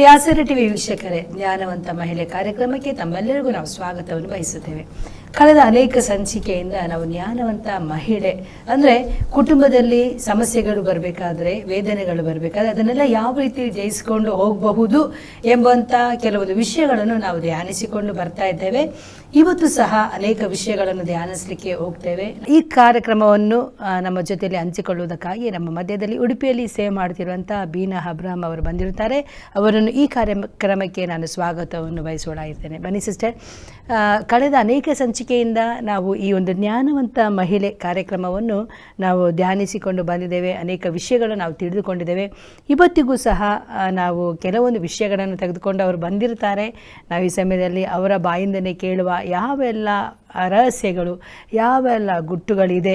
ಪ್ರಿಯಾಸರ TV ವೀಕ್ಷಕರೇ ಜ್ಞಾನವಂತ ಮಹಿಳೆ ಕಾರ್ಯಕ್ರಮಕ್ಕೆ ತಮ್ಮೆಲ್ಲರಿಗೂ ನಾವು ಸ್ವಾಗತವನ್ನು ಬಯಸುತ್ತೇವೆ. ಕಳೆದ ಅನೇಕ ಸಂಚಿಕೆಯಿಂದ ನಾವು ಜ್ಞಾನವಂತ ಮಹಿಳೆ. ಅಂದರೆ ಕುಟುಂಬದಲ್ಲಿ ಸಮಸ್ಯೆಗಳು ಬರಬೇಕಾದ್ರೆ, ವೇದನೆಗಳು ಬರಬೇಕಾದ್ರೆ, ಅದನ್ನೆಲ್ಲ ಯಾವ ರೀತಿ ಜಯಿಸಿಕೊಂಡು ಹೋಗಬಹುದು ಎಂಬಂಥ ಕೆಲವೊಂದು ವಿಷಯಗಳನ್ನು ನಾವು ಧ್ಯಾನಿಸಿಕೊಂಡು ಬರ್ತಾ ಇದ್ದೇವೆ. ಇವತ್ತು ಸಹ ಅನೇಕ ವಿಷಯಗಳನ್ನು ಧ್ಯಾನಿಸಲಿಕ್ಕೆ ಹೋಗ್ತೇವೆ. ಈ ಕಾರ್ಯಕ್ರಮವನ್ನು ನಮ್ಮ ಜೊತೆಯಲ್ಲಿ ಹಂಚಿಕೊಳ್ಳುವುದಕ್ಕಾಗಿ ನಮ್ಮ ಮಧ್ಯದಲ್ಲಿ ಉಡುಪಿಯಲ್ಲಿ ಸೇವೆ ಮಾಡ್ತಿರುವಂಥ ಬೀನಾ ಅಬ್ರಾಮ್ ಅವರು ಬಂದಿರುತ್ತಾರೆ. ಅವರನ್ನು ಈ ಕಾರ್ಯಕ್ರಮಕ್ಕೆ ನಾನು ಸ್ವಾಗತವನ್ನು ಬಯಸೋಣ ಇರ್ತೇನೆ ಬನ್ನಿ, ಸಿಸ್ಟರ್. ಕಳೆದ ಅನೇಕ ಸಂಚಿಕೆಯಿಂದ ನಾವು ಈ ಒಂದು ಜ್ಞಾನವಂತ ಮಹಿಳೆ ಕಾರ್ಯಕ್ರಮವನ್ನು ನಾವು ಧ್ಯಾನಿಸಿಕೊಂಡು ಬಂದಿದ್ದೇವೆ. ಅನೇಕ ವಿಷಯಗಳನ್ನು ನಾವು ತಿಳಿದುಕೊಂಡಿದ್ದೇವೆ. ಇವತ್ತಿಗೂ ಸಹ ನಾವು ಕೆಲವೊಂದು ವಿಷಯಗಳನ್ನು ತೆಗೆದುಕೊಂಡು ಅವರು ಬಂದಿರ್ತಾರೆ ನಾವು ಈ ಸಮಯದಲ್ಲಿ ಅವರ ಬಾಯಿಂದನೇ ಕೇಳುವ ಯಾವೆಲ್ಲ ರಹಸ್ಯಗಳು ಯಾವೆಲ್ಲ ಗುಟ್ಟುಗಳಿದೆ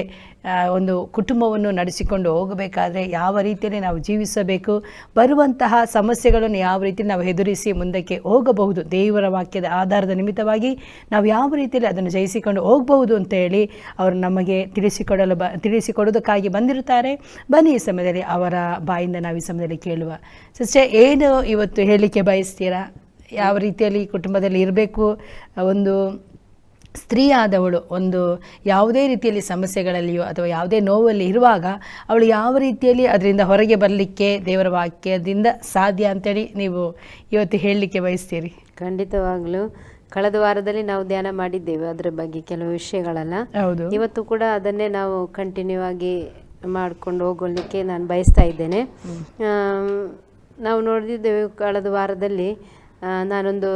ಒಂದು ಕುಟುಂಬವನ್ನು ನಡೆಸಿಕೊಂಡು ಹೋಗಬೇಕಾದ್ರೆ ಯಾವ ರೀತಿಯಲ್ಲಿ ನಾವು ಜೀವಿಸಬೇಕು, ಬರುವಂತಹ ಸಮಸ್ಯೆಗಳನ್ನು ಯಾವ ರೀತಿ ನಾವು ಎದುರಿಸಿ ಮುಂದಕ್ಕೆ ಹೋಗಬಹುದು, ದೇವರ ವಾಕ್ಯದ ಆಧಾರದ ನಿಮಿತ್ತವಾಗಿ ನಾವು ಯಾವ ರೀತಿಯಲ್ಲಿ ಅದನ್ನು ಜಯಿಸಿಕೊಂಡು ಹೋಗಬಹುದು ಅಂತ ಹೇಳಿ ಅವರು ನಮಗೆ ತಿಳಿಸಿಕೊಡಲು ಬ ತಿಳಿಸಿಕೊಡೋದಕ್ಕಾಗಿ ಬಂದಿರುತ್ತಾರೆ. ಬನ್ನಿ ಈ ಸಮಯದಲ್ಲಿ ಅವರ ಬಾಯಿಂದ ನಾವು ಈ ಸಮಯದಲ್ಲಿ ಕೇಳುವ. ಸಿಸ್ಟರ್, ಏನು ಇವತ್ತು ಹೇಳಲಿಕ್ಕೆ ಬಯಸ್ತೀರಾ? ಯಾವ ರೀತಿಯಲ್ಲಿ ಕುಟುಂಬದಲ್ಲಿ ಇರಬೇಕು? ಒಂದು ಸ್ತ್ರೀ ಆದವಳು ಒಂದು ಯಾವುದೇ ರೀತಿಯಲ್ಲಿ ಸಮಸ್ಯೆಗಳಲ್ಲಿಯೋ ಅಥವಾ ಯಾವುದೇ ನೋವಲ್ಲಿ ಇರುವಾಗ ಅವಳು ಯಾವ ರೀತಿಯಲ್ಲಿ ಅದರಿಂದ ಹೊರಗೆ ಬರಲಿಕ್ಕೆ ದೇವರ ವಾಕ್ಯದಿಂದ ಸಾಧ್ಯ ಅಂತೇಳಿ ನೀವು ಇವತ್ತು ಹೇಳಲಿಕ್ಕೆ ಬಯಸ್ತೀರಿ? ಖಂಡಿತವಾಗ್ಲೂ. ಕಳೆದ ವಾರದಲ್ಲಿ ನಾವು ಧ್ಯಾನ ಮಾಡಿದ್ದೇವೆ ಅದರ ಬಗ್ಗೆ ಕೆಲವು ವಿಷಯಗಳೆಲ್ಲ ಹೌದು. ಇವತ್ತು ಕೂಡ ಅದನ್ನೇ ನಾವು ಕಂಟಿನ್ಯೂ ಆಗಿ ಮಾಡ್ಕೊಂಡು ಹೋಗಲಿಕ್ಕೆ ನಾನು ಬಯಸ್ತಾ ಇದ್ದೇನೆ. ನಾವು ನೋಡಿದ್ದೇವೆ ಕಳೆದ ವಾರದಲ್ಲಿ ನಾನೊಂದು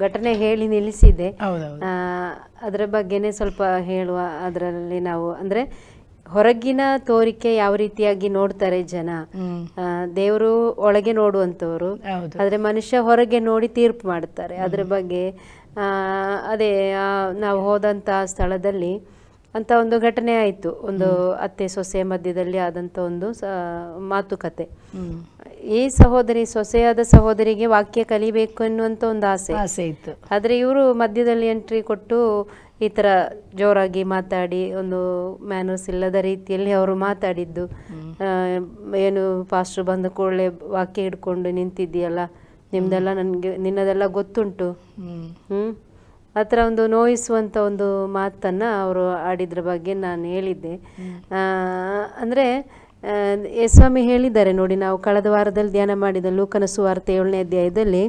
ಘಟನೆ ಹೇಳಿ ನಿಲ್ಲಿಸಿದ್ದೆ. ಅದರ ಬಗ್ಗೆನೇ ಸ್ವಲ್ಪ ಹೇಳುವ ಅದರಲ್ಲಿ ನಾವು ಅಂದರೆ ಹೊರಗಿನ ತೋರಿಕೆ ಯಾವ ರೀತಿಯಾಗಿ ನೋಡ್ತಾರೆ ಜನ? ದೇವರು ಒಳಗೆ ನೋಡುವಂತವ್ರು ಆದ್ರೆ ಮನುಷ್ಯ ಹೊರಗೆ ನೋಡಿ ತೀರ್ಪು ಮಾಡ್ತಾರೆ. ಅದ್ರ ಬಗ್ಗೆ ಆ, ಅದೇ ನಾವು ಹೋದಂಥ ಸ್ಥಳದಲ್ಲಿ ಅಂತ ಒಂದು ಘಟನೆ ಆಯಿತು. ಒಂದು ಅತ್ತೆ ಸೊಸೆ ಮಧ್ಯದಲ್ಲಿ ಆದಂಥ ಒಂದು ಮಾತುಕತೆ. ಈ ಸಹೋದರಿ ಸೊಸೆಯಾದ ಸಹೋದರಿಗೆ ವಾಕ್ಯ ಕಲಿಬೇಕು ಅನ್ನುವಂಥ ಒಂದು ಆಸೆ. ಆಸೆ ಇತ್ತು. ಆದರೆ ಇವರು ಮಧ್ಯದಲ್ಲಿ ಎಂಟ್ರಿ ಕೊಟ್ಟು ಈ ಥರ ಜೋರಾಗಿ ಮಾತಾಡಿ ಒಂದು ಮ್ಯಾನರ್ಸ್ ಇಲ್ಲದ ರೀತಿಯಲ್ಲಿ ಅವರು ಮಾತಾಡಿದ್ದು. ಏನು ಪಾಸ್ಟ್ರು ಬಂದ ಕೂಡಲೇ ವಾಕ್ಯ ಹಿಡ್ಕೊಂಡು ನಿಂತಿದ್ದೀಯಲ್ಲ ನಿಮ್ದೆಲ್ಲ ನನಗೆ ನಿನ್ನದೆಲ್ಲ ಗೊತ್ತುಂಟು. ಹ್ಮ್. ಹ್ಞೂ ಆ ಒಂದು ನೋಯಿಸುವಂಥ ಒಂದು ಮಾತನ್ನು ಅವರು ಆಡಿದ್ರ ಬಗ್ಗೆ ನಾನು ಹೇಳಿದ್ದೆ. ಅಂದರೆ ಯಸ್ವಾಮಿ ಹೇಳಿದ್ದಾರೆ ನೋಡಿ, ನಾವು ಕಳೆದ ವಾರದಲ್ಲಿ ಧ್ಯಾನ ಮಾಡಿದ ಲೂಕನ ಸುವಾರ್ತೆ ಏಳನೇ ಅಧ್ಯಾಯದಲ್ಲಿ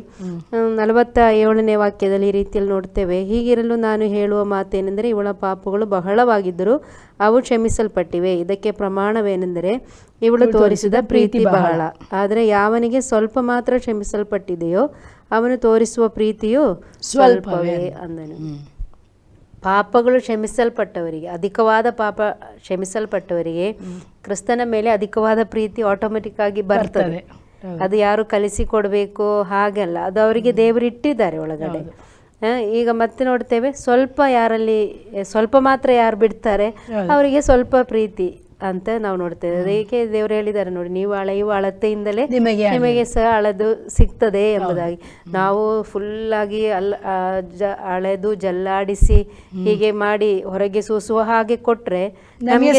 ನಲವತ್ತ ಏಳನೇ ವಾಕ್ಯದಲ್ಲಿ ಈ ರೀತಿಯಲ್ಲಿ ನೋಡ್ತೇವೆ. ಹೀಗಿರಲು ನಾನು ಹೇಳುವ ಮಾತೇನೆಂದರೆ, ಇವಳ ಪಾಪಗಳು ಬಹಳವಾಗಿದ್ದರೂ ಅವು ಕ್ಷಮಿಸಲ್ಪಟ್ಟಿವೆ. ಇದಕ್ಕೆ ಪ್ರಮಾಣವೇನೆಂದರೆ, ಇವಳು ತೋರಿಸಿದ ಪ್ರೀತಿ ಬಹಳ. ಆದರೆ, ಯಾವನಿಗೆ ಸ್ವಲ್ಪ ಮಾತ್ರ ಕ್ಷಮಿಸಲ್ಪಟ್ಟಿದೆಯೋ ಅವನು ತೋರಿಸುವ ಪ್ರೀತಿಯು ಸ್ವಲ್ಪವೇ ಅಂದನು. ಪಾಪಗಳು ಕ್ಷಮಿಸಲ್ಪಟ್ಟವರಿಗೆ ಅಧಿಕವಾದ ಪಾಪ ಕ್ಷಮಿಸಲ್ಪಟ್ಟವರಿಗೆ ಕ್ರಿಸ್ತನ ಮೇಲೆ ಅಧಿಕವಾದ ಪ್ರೀತಿ ಆಟೋಮೆಟಿಕ್ ಆಗಿ ಬರ್ತದೆ. ಅದು ಯಾರು ಕಲಿಸಿಕೊಡ್ಬೇಕು ಹಾಗಲ್ಲ. ಅದು ಅವರಿಗೆ ದೇವರು ಇಟ್ಟಿದ್ದಾರೆ ಒಳಗಡೆ. ಈಗ ಮತ್ತೆ ನೋಡ್ತೇವೆ ಸ್ವಲ್ಪ ಯಾರಲ್ಲಿ ಸ್ವಲ್ಪ ಮಾತ್ರ ಯಾರು ಬಿಡ್ತಾರೆ ಅವರಿಗೆ ಸ್ವಲ್ಪ ಪ್ರೀತಿ. ಅಂತ ನಾವು ನೋಡ್ತೇವೆ. ಅದಕ್ಕೆ ದೇವರು ಹೇಳಿದ್ದಾರೆ ನೋಡಿ ನೀವು ಅಳೆಯುವ ಅಳತೆಯಿಂದಲೇ ನಿಮಗೆ ಸಹ ಅಳೆದು ಸಿಗ್ತದೆ ಎಂಬುದಾಗಿ. ನಾವು ಫುಲ್ ಆಗಿ ಅಲ್ಲ ಅಳೆದು ಜಲ್ಲಾಡಿಸಿ ಹೀಗೆ ಮಾಡಿ ಹೊರಗೆ ಸೂಸುವ ಹಾಗೆ ಕೊಟ್ರೆ ನಮಗೆ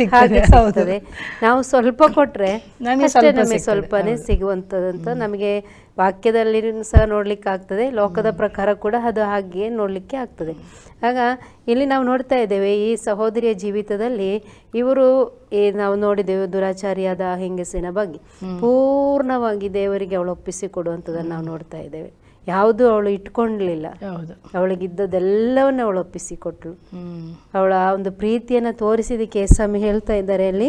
ಸಿಗ್ತದೆ. ನಾವು ಸ್ವಲ್ಪ ಕೊಟ್ರೆ ನಮಗೆ ಸ್ವಲ್ಪನೇ ಸಿಗುವಂತದಂತ ನಮಗೆ ವಾಕ್ಯದಲ್ಲಿ ಸಹ ನೋಡ್ಲಿಕ್ಕೆ ಆಗ್ತದೆ ಲೋಕದ ಪ್ರಕಾರ ಕೂಡ ಅದು ಹಾಗೆ ನೋಡ್ಲಿಕ್ಕೆ ಆಗ್ತದೆ. ಆಗ ಇಲ್ಲಿ ನಾವು ನೋಡ್ತಾ ಇದ್ದೇವೆ ಈ ಸಹೋದರಿಯ ಜೀವಿತದಲ್ಲಿ ಇವರು ಈ ನಾವು ನೋಡಿದ್ದೇವೆ ದುರಾಚಾರಿಯಾದ ಹೆಂಗಸಿನ ಬಗ್ಗೆ. ಪೂರ್ಣವಾಗಿ ದೇವರಿಗೆ ಅವಳು ಒಪ್ಪಿಸಿ ಕೊಡುವಂಥದ್ದನ್ನು ನಾವು ನೋಡ್ತಾ ಇದ್ದೇವೆ. ಯಾವುದು ಅವಳು ಇಟ್ಕೊಂಡ್ಲಿಲ್ಲ ಅವಳಿಗಿದ್ದದೆಲ್ಲವನ್ನು ಅವಳು ಒಪ್ಪಿಸಿ ಕೊಟ್ಟಳು ಅವಳ ಒಂದು ಪ್ರೀತಿಯನ್ನ ತೋರಿಸಿದಕ್ಕೆ ಸ್ವಾಮಿ ಹೇಳ್ತಾ ಇದ್ದಾರೆ ಅಲ್ಲಿ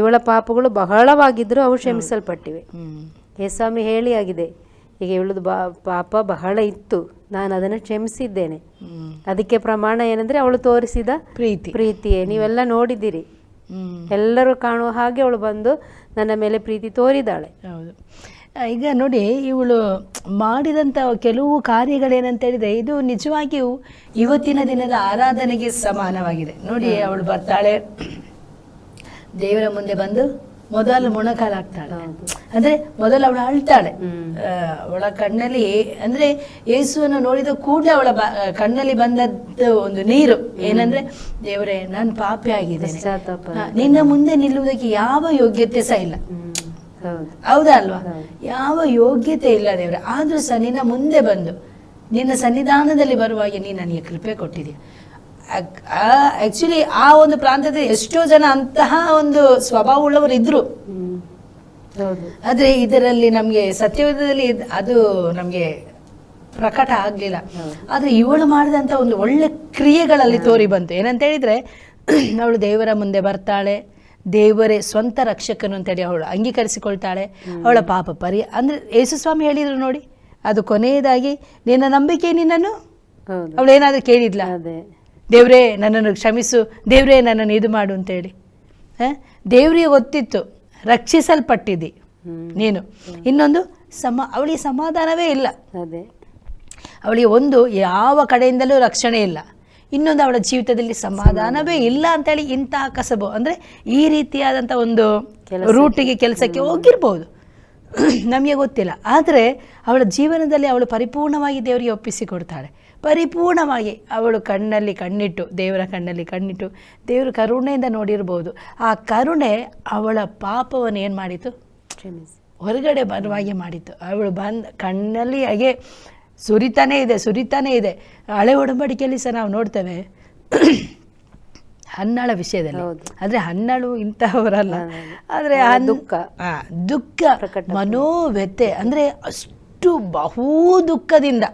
ಇವಳ ಪಾಪಗಳು ಬಹಳವಾಗಿದ್ರು ಅವು ಕ್ಷಮಿಸಲ್ಪಟ್ಟಿವೆ. ಯೇಸ್ವಾಮಿ ಹೇಳಿ ಆಗಿದೆ. ಈಗ ಇವಳದು ಬಾ ಪಾಪ ಬಹಳ ಇತ್ತು. ನಾನು ಅದನ್ನು ಕ್ಷಮಿಸಿದ್ದೇನೆ. ಅದಕ್ಕೆ ಪ್ರಮಾಣ ಏನಂದ್ರೆ ಅವಳು ತೋರಿಸಿದ ಪ್ರೀತಿ. ಪ್ರೀತಿಯೇ. ನೀವೆಲ್ಲ ನೋಡಿದ್ದೀರಿ. ಎಲ್ಲರೂ ಕಾಣುವ ಹಾಗೆ ಅವಳು ಬಂದು ನನ್ನ ಮೇಲೆ ಪ್ರೀತಿ ತೋರಿದಾಳೆ. ಹೌದು. ಈಗ ನೋಡಿ ಇವಳು ಮಾಡಿದಂಥ ಕೆಲವು ಕಾರ್ಯಗಳೇನಂತ ಹೇಳಿದ್ರೆ ಇದು ನಿಜವಾಗಿಯೂ ಇವತ್ತಿನ ದಿನದ ಆರಾಧನೆಗೆ ಸಮಾನವಾಗಿದೆ. ನೋಡಿ ಅವಳು ಬರ್ತಾಳೆ. ದೇವರ ಮುಂದೆ ಬಂದು ಮೊದಲು ಮೊಣಕಾಲಾಗ್ತಾಳೆ ಅಂದ್ರೆ ಮೊದಲು ಅವಳು ಅಳ್ತಾಳೆ. ಅವಳ ಕಣ್ಣಲ್ಲಿ ಅಂದ್ರೆ ಯೇಸುವನ್ನು ನೋಡಿದ ಕೂಡಲೇ ಅವಳ ಕಣ್ಣಲ್ಲಿ ಬಂದದ್ದು ಒಂದು ನೀರು. ಏನಂದ್ರೆ ದೇವರೇ ನಾನು ಪಾಪಿ ಆಗಿದ್ದೇನೆ. ನಿನ್ನ ಮುಂದೆ ನಿಲ್ಲುವುದಕ್ಕೆ ಯಾವ ಯೋಗ್ಯತೆ ಸಹ ಇಲ್ಲ. ಹೌದು. ಹೌದಾ ಅಲ್ವಾ? ಯಾವ ಯೋಗ್ಯತೆ ಇಲ್ಲ ದೇವ್ರೆ. ಆದ್ರೂ ಸಹ ನಿನ್ನ ಮುಂದೆ ಬಂದು ನಿನ್ನ ಸನ್ನಿಧಾನದಲ್ಲಿ ಬರುವಾಗ ನೀನು ನನಗೆ ಕೃಪೆ ಕೊಟ್ಟಿದ್ದೀಯ. ಆಕ್ಚುಲಿ ಆ ಒಂದು ಪ್ರಾಂತ್ಯದ ಎಷ್ಟೋ ಜನ ಅಂತಹ ಒಂದು ಸ್ವಭಾವ ಉಳ್ಳವರು ಇದ್ರು. ಆದ್ರೆ ಇದರಲ್ಲಿ ನಮ್ಗೆ ಸತ್ಯವೇದದಲ್ಲಿ ಅದು ನಮ್ಗೆ ಪ್ರಕಟ ಆಗ್ಲಿಲ್ಲ. ಆದ್ರೆ ಇವಳು ಮಾಡಿದಂತ ಒಂದು ಒಳ್ಳೆ ಕ್ರಿಯೆಗಳಲ್ಲಿ ತೋರಿ ಬಂತು. ಏನಂತ ಹೇಳಿದ್ರೆ ಅವಳು ದೇವರ ಮುಂದೆ ಬರ್ತಾಳೆ ದೇವರೇ ಸ್ವಂತ ರಕ್ಷಕನು ಅಂತೇಳಿ ಅವಳು ಅಂಗೀಕರಿಸಿಕೊಳ್ತಾಳೆ. ಅವಳ ಪಾಪ ಪರಿ ಅಂದ್ರೆ ಯೇಸುಸ್ವಾಮಿ ಹೇಳಿದ್ರು ನೋಡಿ ಅದು ಕೊನೆಯದಾಗಿ ನಿನ್ನ ನಂಬಿಕೆ ನಿನ್ನನ್ನು? ಅವಳು ಏನಾದ್ರೂ ಕೇಳಿದ್ಲ? ಅದೇ. ದೇವ್ರೇ ನನ್ನನ್ನು ಕ್ಷಮಿಸು ದೇವರೇ ನನ್ನನ್ನು ಇದು ಮಾಡು ಅಂತೇಳಿ. ಆ? ದೇವರಿಗೆ ಗೊತ್ತಿತ್ತು ರಕ್ಷಿಸಲ್ಪಟ್ಟಿದ್ದಿ ನೀನು. ಇನ್ನೊಂದು ಸಮ ಅವಳಿಗೆ ಸಮಾಧಾನವೇ ಇಲ್ಲ. ಅದೇ. ಅವಳಿಗೆ ಒಂದು ಯಾವ ಕಡೆಯಿಂದಲೂ ರಕ್ಷಣೆ ಇಲ್ಲ. ಇನ್ನೊಂದು ಅವಳ ಜೀವಿತದಲ್ಲಿ ಸಮಾಧಾನವೇ ಇಲ್ಲ ಅಂತೇಳಿ ಇಂತಹ ಕಸಬು. ಅಂದರೆ ಈ ರೀತಿಯಾದಂಥ ಒಂದು. ರೂಟಿಗೆ ಕೆಲಸಕ್ಕೆ ಹೋಗಿರ್ಬೋದು. ನಮಗೆ ಗೊತ್ತಿಲ್ಲ. ಆದರೆ ಅವಳ ಜೀವನದಲ್ಲಿ ಅವಳು ಪರಿಪೂರ್ಣವಾಗಿ ದೇವರಿಗೆ ಒಪ್ಪಿಸಿಕೊಡ್ತಾಳೆ ಪರಿಪೂರ್ಣವಾಗಿ ಅವಳು ಕಣ್ಣಲ್ಲಿ ಕಣ್ಣಿಟ್ಟು ದೇವರ ಕಣ್ಣಲ್ಲಿ ಕಣ್ಣಿಟ್ಟು ದೇವರು ಕರುಣೆಯಿಂದ ನೋಡಿರ್ಬೋದು ಆ ಕರುಣೆ ಅವಳ ಪಾಪವನ್ನು ಏನು ಮಾಡಿತು ಹೊರಗಡೆ ಬರುವಾಗೆ ಮಾಡಿತ್ತು ಅವಳು ಬಂದು ಕಣ್ಣಲ್ಲಿ ಹಾಗೆ ಸುರಿತಾನೇ ಇದೆ ಸುರಿತಾನೇ ಇದೆ ಹಳೆ ಒಡಂಬಡಿಕೆಯಲ್ಲಿ ಸಹ ನಾವು ನೋಡ್ತೇವೆ ಹನ್ನಳ ವಿಷಯದಲ್ಲಿ. ಆದರೆ ಹನ್ನಳು ಇಂಥವರಲ್ಲ. ಆದರೆ ದುಃಖ. ದುಃಖ. ಮನೋವ್ಯತೆ ಅಂದರೆ ಅಷ್ಟು ಬಹು ದುಃಖದಿಂದ